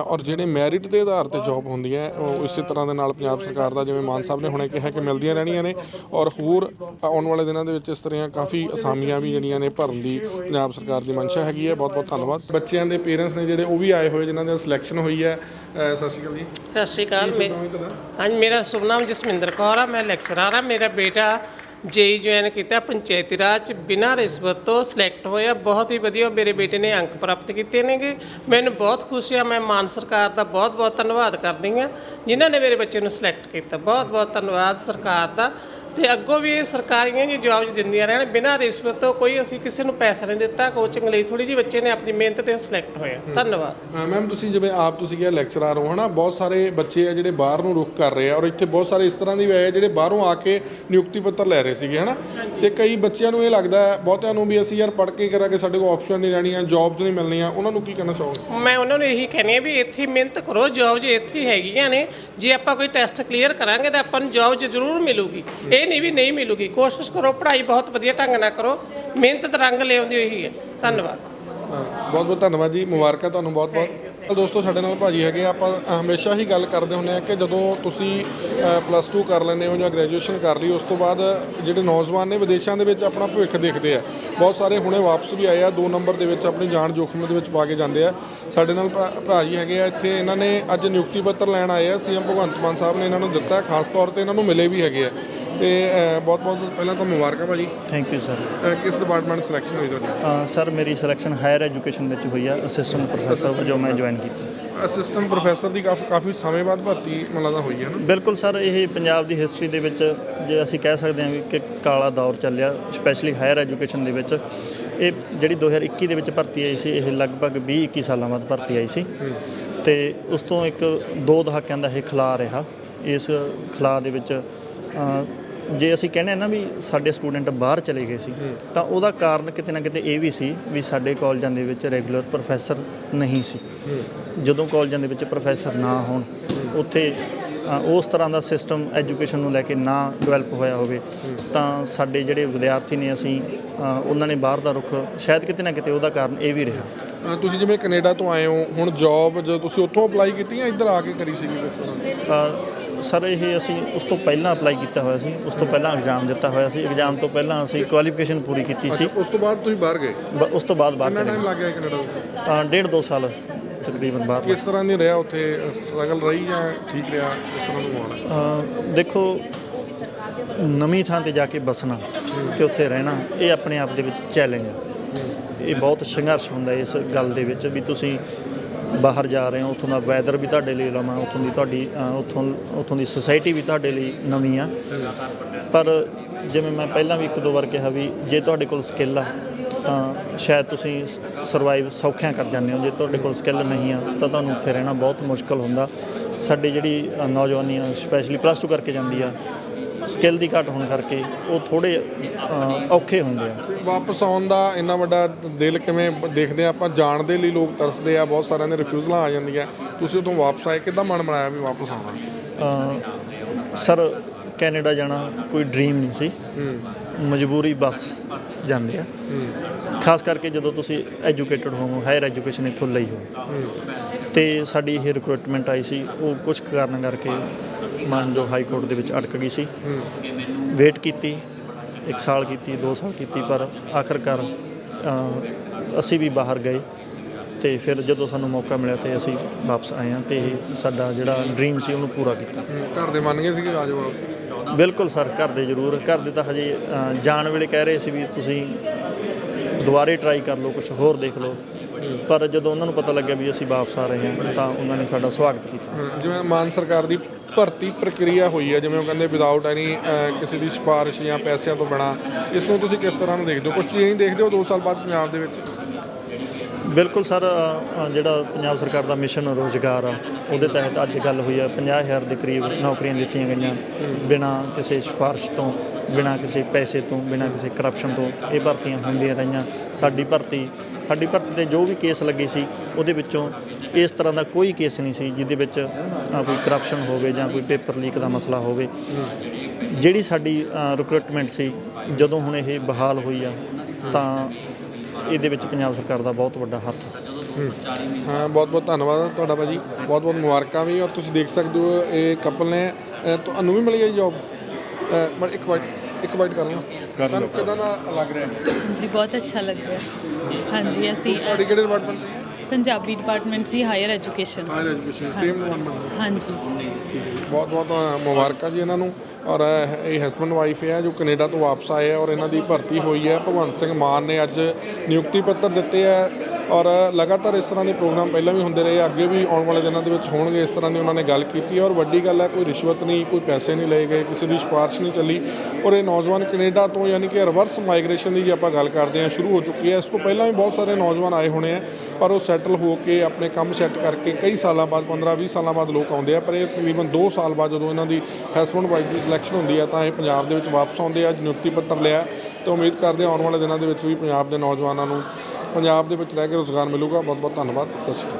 ਔਰ ਜਿਹੜੇ ਮੈਰਿਟ ਦੇ ਆਧਾਰ ਤੇ ਜੌਬ ਹੁੰਦੀਆਂ ਉਹ ਇਸੇ ਤਰ੍ਹਾਂ ਦੇ ਨਾਲ ਪੰਜਾਬ ਸਰਕਾਰ ਦਾ ਜਿਵੇਂ ਮਾਨ ਸਾਹਿਬ ਨੇ ਹੁਣੇ ਕਿਹਾ ਕਿ ਮਿਲਦੀਆਂ ਰਹਿਣੀਆਂ ਨੇ ਔਰ ਹੋਰ ਆਉਣ ਵਾਲੇ ਦਿਨਾਂ ਦੇ ਵਿੱਚ ਇਸ ਤਰ੍ਹਾਂ ਕਾਫੀ ਅਸਾਮੀਆਂ ਵੀ ਜਿਹੜੀਆਂ ਨੇ ਭਰਨ ਦੀ ਪੰਜਾਬ ਸਰਕਾਰ ਦੀ ਮਨਸ਼ਾ ਹੈਗੀ ਹੈ। ਬਹੁਤ ਬਹੁਤ ਧੰਨਵਾਦ। ਬੱਚਿਆਂ ਦੇ ਪੇਰੈਂਟਸ ਨੇ ਜਿਹੜੇ ਉਹ ਵੀ ਆਏ ਹੋਏ ਜਿਨ੍ਹਾਂ ਦੀ ਸਿਲੈਕਸ਼ਨ ਹੋਈ ਹੈ। ਸਤਿ ਸ਼੍ਰੀ ਅਕਾਲ ਜੀ। ਸਤਿ ਸ਼੍ਰੀ ਅਕਾਲ। ਹਾਂਜੀ ਮੇਰਾ ਸ਼ੁਭ ਨਾਮ ਜਸਮਿੰਦਰ ਕੌਰ ਆ ਮੈਂ ਲੈਕਚਰਰ ਆ। ਮੇਰਾ ਬੇਟਾ ਜੇਈ ਜੁਆਇਨ ਕੀਤਾ ਪੰਚਾਇਤੀ ਰਾਜ ਚ, ਬਿਨਾਂ ਰਿਸ਼ਵਤ ਤੋਂ ਸਿਲੈਕਟ ਹੋਇਆ। ਬਹੁਤ ਹੀ ਵਧੀਆ, ਮੇਰੇ ਬੇਟੇ ਨੇ ਅੰਕ ਪ੍ਰਾਪਤ ਕੀਤੇ ਨੇਗੇ। ਮੈਨੂੰ ਬਹੁਤ ਖੁਸ਼ੀ ਆ, ਮੈਂ ਮਾਨ ਸਰਕਾਰ ਦਾ ਬਹੁਤ ਬਹੁਤ ਧੰਨਵਾਦ ਕਰਦੀ ਆ, ਜਿਨ੍ਹਾਂ ਨੇ ਮੇਰੇ ਬੱਚੇ ਨੂੰ ਸਿਲੈਕਟ ਕੀਤਾ। ਬਹੁਤ ਬਹੁਤ ਧੰਨਵਾਦ ਸਰਕਾਰ ਦਾ। ਤੇ ਅੱਗੋਂ ਵੀ ਇਹ ਸਰਕਾਰੀਆਂ ਜੀ ਜੌਬਸ ਦਿੰਦੀਆਂ ਰਹਿਣ ਬਿਨਾਂ ਰਿਸ਼ਵਤ ਤੋਂ ਕੋਈ ਅਸੀਂ ਕਿਸੇ ਨੂੰ ਪੈਸਾ ਨਹੀਂ ਦਿੱਤਾ ਕੋਚਿੰਗ ਲਈ ਥੋੜੀ ਜਿਹੀ ਬੱਚੇ ਨੇ ਆਪਣੀ ਮਿਹਨਤ ਤੇ ਸਿਲੈਕਟ ਹੋਇਆ ਧੰਨਵਾਦ। ਮੈਮ ਤੁਸੀਂ ਜਿਵੇਂ ਆਪ ਤੁਸੀਂ ਕਿਹਾ ਲੈਕਚਰਰ ਹੋ ਹਨਾ ਬਹੁਤ ਸਾਰੇ ਬੱਚੇ ਆ ਜਿਹੜੇ ਬਾਹਰ ਨੂੰ ਰੁਖ ਕਰ ਰਹੇ ਆ ਔਰ ਇੱਥੇ ਬਹੁਤ ਸਾਰੇ ਇਸ ਤਰ੍ਹਾਂ ਦੇ ਵੀ ਆ ਜਿਹੜੇ ਬਾਹਰੋਂ ਆ ਕੇ ਨਿਯੁਕਤੀ ਪੱਤਰ ਲੈ ਰਹੇ ਸੀਗੇ ਹਨਾ। ਤੇ ਕਈ ਬੱਚਿਆਂ ਨੂੰ ਇਹ ਲੱਗਦਾ ਹੈ ਬਹੁਤਿਆਂ ਨੂੰ ਵੀ ਅਸੀਂ ਯਾਰ ਪੜ੍ਹ ਕੇ ਕਰਾਂਗੇ ਸਾਡੇ ਕੋਲ ਆਪਸ਼ਨ ਨਹੀਂ ਰਹਿਣੀਆਂ ਜੌਬਸ ਨਹੀਂ ਮਿਲਣੀਆਂ ਉਹਨਾਂ ਨੂੰ ਕੀ ਕਹਿਣਾ ਚਾਹੋਗੇ? ਮੈਂ ਉਹਨਾਂ ਨੂੰ ਇਹੀ ਕਹਿੰਦੀ ਆ ਵੀ ਇੱਥੇ ਮਿਹਨਤ ਕਰੋ ਜੌਬ ਜੇ ਇੱਥੇ ਹੈਗੀਆਂ ਨੇ ਜੇ ਆਪਾਂ ਕੋਈ ਟੈਸਟ ਕਲੀਅਰ ਕਰਾਂਗੇ ਤਾਂ ਆਪਾਂ ਨੂੰ ਜੌਬ ਜ਼ਰੂਰ ਮਿਲੂਗੀ। ਇਹ ਨਹੀਂ ਵੀ ਨਹੀਂ ਮਿਲੂਗੀ। ਕੋਸ਼ਿਸ਼ ਕਰੋ, ਪੜ੍ਹਾਈ ਬਹੁਤ ਵਧੀਆ ਢੰਗ ਨਾਲ ਕਰੋ। ਮਿਹਨਤ ਦਾ ਰੰਗ ਲਿਆਉਂਦੀ ਹੋਈ ਹੈ। ਧੰਨਵਾਦ। ਬਹੁਤ ਬਹੁਤ ਧੰਨਵਾਦ ਜੀ। ਮੁਬਾਰਕਾਂ ਤੁਹਾਨੂੰ ਬਹੁਤ ਬਹੁਤ। ਦੋਸਤੋ, ਸਾਡੇ ਨਾਲ ਭਾਜੀ ਹੈਗੇ ਆ। ਆਪਾਂ ਹਮੇਸ਼ਾ ਹੀ ਗੱਲ ਕਰਦੇ ਹੁੰਦੇ ਆ ਕਿ ਜਦੋਂ ਤੁਸੀਂ ਪਲੱਸ 2 ਕਰ ਲੈਂਦੇ ਹੋ ਜਾਂ ਗ੍ਰੈਜੂਏਸ਼ਨ ਕਰ ਲਈ, ਉਸ ਤੋਂ ਬਾਅਦ ਜਿਹੜੇ ਨੌਜਵਾਨ ਨੇ ਵਿਦੇਸ਼ਾਂ ਦੇ ਵਿੱਚ ਆਪਣਾ ਭਵਿੱਖ ਦੇਖਦੇ ਆ। ਬਹੁਤ ਸਾਰੇ ਹੁਣੇ ਵਾਪਸ ਵੀ ਆਏ ਆ। ਦੋ ਨੰਬਰ ਦੇ ਵਿੱਚ ਆਪਣੀ ਜਾਨ ਜੋਖਮ ਦੇ ਵਿੱਚ ਪਾ ਕੇ ਜਾਂਦੇ ਆ। ਸਾਡੇ ਨਾਲ ਭਰਾ ਭਰਾ ਜੀ ਹੈਗੇ ਆ। ਇੱਥੇ ਇਹਨਾਂ ਨੇ ਅੱਜ ਨਿਯੁਕਤੀ ਪੱਤਰ ਲੈਣ ਆਏ ਆ। ਸੀਐਮ ਭਗਵੰਤ ਮਾਨ ਸਾਹਿਬ ਨੇ ਇਹਨਾਂ ਨੂੰ ਦਿੱਤਾ। ਖਾਸ ਤੌਰ ਤੇ ਇਹਨਾਂ ਨੂੰ ਮਿਲੇ ਵੀ ਹੈਗੇ ਆ। ਤੇ ਬਹੁਤ ਬਹੁਤ ਪਹਿਲਾਂ ਤਾਂ ਮੁਬਾਰਕਾਂ ਭਾਜੀ ਥੈਂਕ ਯੂ ਸਰ ਕਿਸ ਡਿਪਾਰਟਮੈਂਟ ਸਿਲੈਕਸ਼ਨ ਹੋਈ ਤੁਹਾਡੀ? ਸਰ ਮੇਰੀ ਸਿਲੈਕਸ਼ਨ ਹਾਇਰ ਐਜੂਕੇਸ਼ਨ ਵਿੱਚ ਹੋਈ ਆ ਅਸਿਸਟੈਂਟ ਪ੍ਰੋਫੈਸਰ ਵਜੋਂ ਮੈਂ ਜੁਆਇਨ ਕੀਤਾ। ਅਸਿਸਟੈਂਟ ਪ੍ਰੋਫੈਸਰ ਦੀ ਕਾਫੀ ਕਾਫੀ ਸਮੇਂ ਬਾਅਦ ਭਰਤੀ ਮੈਨੂੰ ਲੱਗਦਾ ਹੋਈ ਹੈ ਨਾ? ਬਿਲਕੁਲ ਸਰ ਇਹ ਪੰਜਾਬ ਦੀ ਹਿਸਟਰੀ ਦੇ ਵਿੱਚ ਜੇ ਅਸੀਂ ਕਹਿ ਸਕਦੇ ਹਾਂ ਕਿ ਕਾਲਾ ਦੌਰ ਚੱਲਿਆ ਸਪੈਸ਼ਲੀ ਹਾਇਰ ਐਜੂਕੇਸ਼ਨ ਦੇ ਵਿੱਚ ਇਹ ਜਿਹੜੀ 2021 ਦੇ ਵਿੱਚ ਭਰਤੀ ਆਈ ਸੀ ਇਹ ਲਗਭਗ 20 21 ਸਾਲਾਂ ਬਾਅਦ ਭਰਤੀ ਆਈ ਸੀ। ਤੇ ਉਸ ਤੋਂ ਇੱਕ ਦੋ ਦਹਾਕਿਆਂ ਦਾ ਇਹ ਖਲਾ ਰਿਹਾ ਇਸ ਖਲਾ ਦੇ ਵਿੱਚ ਜੇ ਅਸੀਂ ਕਹਿੰਦੇ ਹਾਂ ਨਾ ਵੀ ਸਾਡੇ ਸਟੂਡੈਂਟ ਬਾਹਰ ਚਲੇ ਗਏ ਸੀ ਤਾਂ ਉਹਦਾ ਕਾਰਨ ਕਿਤੇ ਨਾ ਕਿਤੇ ਇਹ ਵੀ ਸੀ ਵੀ ਸਾਡੇ ਕਾਲਜਾਂ ਦੇ ਵਿੱਚ ਰੈਗੂਲਰ ਪ੍ਰੋਫੈਸਰ ਨਹੀਂ ਸੀ। ਜਦੋਂ ਕਾਲਜਾਂ ਦੇ ਵਿੱਚ ਪ੍ਰੋਫੈਸਰ ਨਾ ਹੋਣ ਉੱਥੇ ਉਸ ਤਰ੍ਹਾਂ ਦਾ ਸਿਸਟਮ ਐਜੂਕੇਸ਼ਨ ਨੂੰ ਲੈ ਕੇ ਨਾ ਡਿਵੈਲਪ ਹੋਇਆ ਹੋਵੇ ਤਾਂ ਸਾਡੇ ਜਿਹੜੇ ਵਿਦਿਆਰਥੀ ਨੇ ਅਸੀਂ ਉਹਨਾਂ ਨੇ ਬਾਹਰ ਦਾ ਰੁਖ ਸ਼ਾਇਦ ਕਿਤੇ ਨਾ ਕਿਤੇ ਉਹਦਾ ਕਾਰਨ ਇਹ ਵੀ ਰਿਹਾ। ਤੁਸੀਂ ਜਿਵੇਂ ਕੈਨੇਡਾ ਤੋਂ ਆਏ ਹੋ ਹੁਣ ਜੌਬ ਜਦੋਂ ਤੁਸੀਂ ਉੱਥੋਂ ਅਪਲਾਈ ਕੀਤੀ ਜਾਂ ਇੱਧਰ ਆ ਕੇ ਕਰੀ ਸੀਗੀ? ਕਿਸ ਤਰ੍ਹਾਂ ਸਰ ਇਹ ਅਸੀਂ ਉਸ ਤੋਂ ਪਹਿਲਾਂ ਅਪਲਾਈ ਕੀਤਾ ਹੋਇਆ ਸੀ ਉਸ ਤੋਂ ਪਹਿਲਾਂ ਐਗਜ਼ਾਮ ਦਿੱਤਾ ਹੋਇਆ ਸੀ ਐਗਜ਼ਾਮ ਤੋਂ ਪਹਿਲਾਂ ਅਸੀਂ ਕੁਆਲੀਫਿਕੇਸ਼ਨ ਪੂਰੀ ਕੀਤੀ ਸੀ। ਉਸ ਤੋਂ ਬਾਅਦ ਤੁਸੀਂ ਬਾਹਰ ਗਏ? ਬ- ਉਸ ਤੋਂ ਬਾਅਦ ਬਾਹਰ ਕਿੰਨਾ ਟਾਈਮ ਲੱਗ ਗਿਆ ਕੈਨੇਡਾ ਵਿੱਚ ਅ, ਡੇਢ ਦੋ ਸਾਲ ਤਕਰੀਬਨ ਬਾਹਰ ਕਿਸ ਤਰ੍ਹਾਂ ਦੀ ਰਿਹਾ ਉੱਥੇ ਸਟਰਗਲ ਰਹੀ ਜਾਂ ਠੀਕ ਰਿਹਾ ਕਿਸ ਤਰ੍ਹਾਂ ਨੂੰ ਆਉਣਾ ਅ, ਦੇਖੋ ਨਵੀਂ ਥਾਂ ਤੇ ਜਾ ਕੇ ਬਸਣਾ ਤੇ ਉੱਥੇ ਰਹਿਣਾ ਇਹ ਆਪਣੇ ਆਪ ਦੇ ਵਿੱਚ ਚੈਲੰਜ ਹੈ ਇਹ ਬਹੁਤ ਸੰਘਰਸ਼ ਹੁੰਦਾ ਇਸ ਗੱਲ ਦੇ ਵਿੱਚ ਵੀ ਤੁਸੀਂ ਬਾਹਰ ਜਾ ਰਹੇ ਹੋ, ਉੱਥੋਂ ਦਾ ਵੈਦਰ ਵੀ ਤੁਹਾਡੇ ਲਈ ਲਵਾਂ, ਉੱਥੋਂ ਦੀ ਤੁਹਾਡੀ ਉੱਥੋਂ ਉੱਥੋਂ ਦੀ ਸੁਸਾਇਟੀ ਵੀ ਤੁਹਾਡੇ ਲਈ ਨਵੀਂ ਆ। ਪਰ ਜਿਵੇਂ ਮੈਂ ਪਹਿਲਾਂ ਵੀ ਇੱਕ ਦੋ ਵਾਰ ਕਿਹਾ ਵੀ ਜੇ ਤੁਹਾਡੇ ਕੋਲ ਸਕਿੱਲ ਆ, ਤਾਂ ਸ਼ਾਇਦ ਤੁਸੀਂ ਸਰਵਾਈਵ ਸੌਖਿਆਂ ਕਰ ਜਾਂਦੇ ਹੋ। ਜੇ ਤੁਹਾਡੇ ਕੋਲ ਸਕਿੱਲ ਨਹੀਂ ਆ, ਤਾਂ ਤੁਹਾਨੂੰ ਉੱਥੇ ਰਹਿਣਾ ਬਹੁਤ ਮੁਸ਼ਕਲ ਹੁੰਦਾ। ਸਾਡੀ ਜਿਹੜੀ ਨੌਜਵਾਨੀ ਆ ਸਪੈਸ਼ਲੀ ਪਲੱਸ 2 ਕਰਕੇ ਜਾਂਦੀ ਆ ਸਕਿੱਲ ਦੀ ਘੱਟ ਹੋਣ ਕਰਕੇ ਉਹ ਥੋੜੇ ਔਖੇ ਹੁੰਦੇ ਆ। ਵਾਪਸ ਆਉਣ ਦਾ ਇੰਨਾ ਵੱਡਾ ਦਿਲ ਕਿਵੇਂ ਦੇਖਦੇ ਆ ਆਪਾਂ? ਜਾਣ ਦੇ ਲਈ ਲੋਕ ਤਰਸਦੇ ਆ ਬਹੁਤ ਸਾਰਿਆਂ ਦੇ ਰਿਫਿਊਜ਼ਲਾਂ ਆ ਜਾਂਦੀਆਂ। ਤੁਸੀਂ ਉਦੋਂ ਵਾਪਸ ਆਏ ਕਿੱਦਾਂ ਮਨ ਬਣਾਇਆ ਵੀ ਵਾਪਸ ਆਉਣਾ? ਸਰ ਕੈਨੇਡਾ ਜਾਣਾ ਕੋਈ ਡ੍ਰੀਮ ਨਹੀਂ ਸੀ। ਮਜਬੂਰੀ ਬਸ ਜਾਂਦੇ ਆ। ਖਾਸ ਕਰਕੇ ਜਦੋਂ ਤੁਸੀਂ ਐਜੂਕੇਟਡ ਹੋਵੋ ਹਾਇਰ ਐਜੂਕੇਸ਼ਨ ਇੱਥੋਂ ਲਈ ਹੋ। ਤੇ ਸਾਡੀ ਇਹ ਰਿਕਰੂਟਮੈਂਟ ਆਈ ਸੀ ਉਹ ਕੁਝ ਕਾਰਨ ਕਰਕੇ ਮਾਨਯੋਗ ਹਾਈ ਕੋਰਟ ਦੇ ਵਿੱਚ ਅਟਕ ਗਈ ਸੀ। ਵੇਟ ਕੀਤੀ 1 ਸਾਲ ਕੀਤੀ 2 ਸਾਲ ਕੀਤੀ ਪਰ ਆਖਰਕਾਰ ਅਸੀਂ ਵੀ ਬਾਹਰ ਗਏ ਤੇ ਫਿਰ ਜਦੋਂ ਸਾਨੂੰ ਮੌਕਾ ਮਿਲਿਆ ਤੇ ਅਸੀਂ ਵਾਪਸ ਆਏ ਹਾਂ ਤੇ ਸਾਡਾ ਜਿਹੜਾ ਡ੍ਰੀਮ ਸੀ ਉਹਨੂੰ ਪੂਰਾ ਕੀਤਾ। ਘਰ ਦੇ ਮੰਨ ਗਏ ਸੀਗੇ ਜਾਓ ਵਾਪਸ? ਬਿਲਕੁਲ ਸਰ ਘਰ ਦੇ ਜ਼ਰੂਰ। ਘਰ ਦੇ ਤਾਂ ਹਜੇ ਜਾਣ ਵੇਲੇ ਕਹਿ ਰਹੇ ਸੀ ਵੀ ਤੁਸੀਂ ਦੁਬਾਰੇ ਟਰਾਈ ਕਰ ਲਓ ਕੁਝ ਹੋਰ ਦੇਖ ਲਓ। ਪਰ ਜਦੋਂ ਉਹਨਾਂ ਨੂੰ ਪਤਾ ਲੱਗਿਆ ਵੀ ਅਸੀਂ ਵਾਪਸ ਆ ਰਹੇ ਹਾਂ ਤਾਂ ਉਹਨਾਂ ਨੇ ਸਾਡਾ ਸਵਾਗਤ ਕੀਤਾ। ਜਿਵੇਂ ਮਾਨ ਸਰਕਾਰ ਦੀ ਭਰਤੀ ਪ੍ਰਕਿਰਿਆ ਹੋਈ ਹੈ, ਜਿਵੇਂ ਉਹ ਕਹਿੰਦੇ ਵਿਦਆਊਟ ਐਨੀ ਕਿਸੇ ਦੀ ਸਿਫਾਰਿਸ਼ ਜਾਂ ਪੈਸਿਆਂ ਤੋਂ ਬਿਨਾ, ਇਸ ਨੂੰ ਤੁਸੀਂ ਕਿਸ ਤਰ੍ਹਾਂ ਨੂੰ ਦੇਖਦੇ ਹੋ? ਕੁਝ ਚੀਜ਼ਾਂ ਹੀ ਦੇਖਦੇ ਹੋ 2 ਸਾਲ ਬਾਅਦ ਪੰਜਾਬ ਦੇ ਵਿੱਚ? ਬਿਲਕੁਲ ਸਰ ਜਿਹੜਾ ਪੰਜਾਬ ਸਰਕਾਰ ਦਾ ਮਿਸ਼ਨ ਰੋਜ਼ਗਾਰ ਆ, ਉਹਦੇ ਤਹਿਤ ਅੱਜ ਗੱਲ ਹੋਈ ਆ 50000 ਦੇ ਕਰੀਬ ਨੌਕਰੀਆਂ ਦਿੱਤੀਆਂ ਗਈਆਂ, ਬਿਨਾਂ ਕਿਸੇ ਸਿਫਾਰਿਸ਼ ਤੋਂ, ਬਿਨਾਂ ਕਿਸੇ ਪੈਸੇ ਤੋਂ, ਬਿਨਾਂ ਕਿਸੇ ਕਰਪਸ਼ਨ ਤੋਂ, ਇਹ ਭਰਤੀਆਂ ਹੁੰਦੀਆਂ ਰਹੀਆਂ। ਸਾਡੀ ਭਰਤੀ ਸਾਡੀ ਭਰਤੀ ਤੇ ਜੋ ਵੀ ਕੇਸ ਲੱਗੇ ਸੀ, ਉਹਦੇ ਵਿੱਚੋਂ ਇਸ ਤਰ੍ਹਾਂ ਦਾ ਕੋਈ ਕੇਸ ਨਹੀਂ ਸੀ ਜਿਹਦੇ ਵਿੱਚ ਅ, ਕੋਈ ਕਰਪਸ਼ਨ ਹੋਵੇ ਜਾਂ ਕੋਈ ਪੇਪਰ ਲੀਕ ਦਾ ਮਸਲਾ ਹੋਵੇ। ਜਿਹੜੀ ਸਾਡੀ ਰਿਕਰੂਟਮੈਂਟ ਸੀ ਜਦੋਂ ਹੁਣ ਇਹ ਬਹਾਲ ਹੋਈ ਆ ਤਾਂ ਇਹਦੇ ਵਿੱਚ ਪੰਜਾਬ ਸਰਕਾਰ ਦਾ ਬਹੁਤ ਵੱਡਾ ਹੱਥ ਆ। ਹਾਂ। ਬਹੁਤ ਬਹੁਤ ਧੰਨਵਾਦ ਤੁਹਾਡਾ ਭਾਜੀ। ਬਹੁਤ ਬਹੁਤ ਮੁਬਾਰਕਾਂ ਵੀ ਔਰ ਤੁਸੀਂ ਦੇਖ ਸਕਦੇ ਹੋ ਇਹ ਕਪਲ ਨੇ ਤੁਹਾਨੂੰ ਵੀ ਮਿਲੀ ਹੈ ਜੌਬ ਮੈਂ ਇੱਕ ਵਾਰ ਇੱਕ ਵਾਰ ਕਰ ਲਵਾਂ। ਤੁਹਾਨੂੰ ਕਿਦਾਂ ਦਾ ਲੱਗ ਰਿਹਾ? ਹੈ ਜੀ ਬਹੁਤ ਅੱਛਾ ਲੱਗ ਰਿਹਾ। ਹਾਂਜੀ ਅਸੀਂ ਤੁਹਾਡੀ ਕਿਹੜੇ ਡਿਪਾਰਟਮੈਂਟ ਪੰਜਾਬੀ ਡਿਪਾਰਟਮੈਂਟ ਜੀ higher education higher education same department ਹਾਂਜੀ। ਬਹੁਤ ਬਹੁਤ ਮੁਬਾਰਕਾਂ ਜੀ ਇਹਨਾਂ ਨੂੰ। ਔਰ ਇਹ ਹਸਬੰਡ ਵਾਈਫ ਹੈ ਜੋ ਕੈਨੇਡਾ ਤੋਂ ਵਾਪਸ ਆਏ ਆ ਔਰ ਇਹਨਾਂ ਦੀ ਭਰਤੀ ਹੋਈ ਹੈ। ਭਗਵੰਤ ਸਿੰਘ ਮਾਨ ਨੇ ਅੱਜ ਨਿਯੁਕਤੀ ਪੱਤਰ ਦਿੱਤੇ ਆ ਔਰ ਲਗਾਤਾਰ ਇਸ ਤਰ੍ਹਾਂ ਦੇ ਪ੍ਰੋਗਰਾਮ ਪਹਿਲਾਂ ਵੀ ਹੁੰਦੇ ਰਹੇ, ਅੱਗੇ ਵੀ ਆਉਣ ਵਾਲੇ ਦਿਨਾਂ ਦੇ ਵਿੱਚ ਹੋਣਗੇ, ਇਸ ਤਰ੍ਹਾਂ ਦੀ ਉਹਨਾਂ ਨੇ ਗੱਲ ਕੀਤੀ ਔਰ ਵੱਡੀ ਗੱਲ ਹੈ, ਕੋਈ ਰਿਸ਼ਵਤ ਨਹੀਂ, ਕੋਈ ਪੈਸੇ ਨਹੀਂ ਲਏ ਗਏ, ਕਿਸੇ ਦੀ ਸਿਫਾਰਿਸ਼ ਨਹੀਂ ਚੱਲੀ। ਔਰ ਇਹ ਨੌਜਵਾਨ ਕੈਨੇਡਾ ਤੋਂ ਯਾਨੀ ਕਿ ਰਿਵਰਸ ਮਾਈਗ੍ਰੇਸ਼ਨ ਦੀ ਜੇ ਆਪਾਂ ਗੱਲ ਕਰਦੇ ਹਾਂ, ਸ਼ੁਰੂ ਹੋ ਚੁੱਕੀ ਹੈ। ਇਸ ਤੋਂ ਪਹਿਲਾਂ ਵੀ ਬਹੁਤ ਸਾਰੇ ਨੌਜਵਾਨ ਆਏ ਹੋਣੇ ਆ ਪਰ ਉਹ ਸੈਟਲ ਹੋ ਕੇ ਆਪਣੇ ਕੰਮ ਸੈੱਟ ਕਰਕੇ ਕਈ ਸਾਲਾਂ ਬਾਅਦ 15 20 ਸਾਲਾਂ ਬਾਅਦ ਲੋਕ ਆਉਂਦੇ ਆ। ਪਰ ਇਹ ਤਕਰੀਬਨ 2 ਸਾਲ ਬਾਅਦ ਜਦੋਂ ਇਹਨਾਂ ਦੀ ਹਸਬੰਡ ਵਾਈਫ ਦੀ ਸਿਲੈਕਸ਼ਨ ਹੁੰਦੀ ਆ ਤਾਂ ਇਹ ਪੰਜਾਬ ਦੇ ਵਿੱਚ ਵਾਪਸ ਆਉਂਦੇ ਆ। ਨਿਯੁਕਤੀ ਪੱਤਰ ਲਿਆ ਤੇ ਉਮੀਦ ਕਰਦੇ ਹਾਂ ਆਉਣ ਵਾਲੇ ਦਿਨਾਂ ਦੇ ਵਿੱਚ ਵੀ ਪੰਜਾਬ ਦੇ ਨੌਜਵਾਨਾਂ ਨੂੰ ਪੰਜਾਬ ਦੇ ਵਿੱਚ ਰਹਿ ਕੇ ਰੋਜ਼ਗਾਰ ਮਿਲੂਗਾ। ਬਹੁਤ ਬਹੁਤ ਧੰਨਵਾਦ। ਸਤਿ ਸ਼੍ਰੀ ਅਕਾਲ।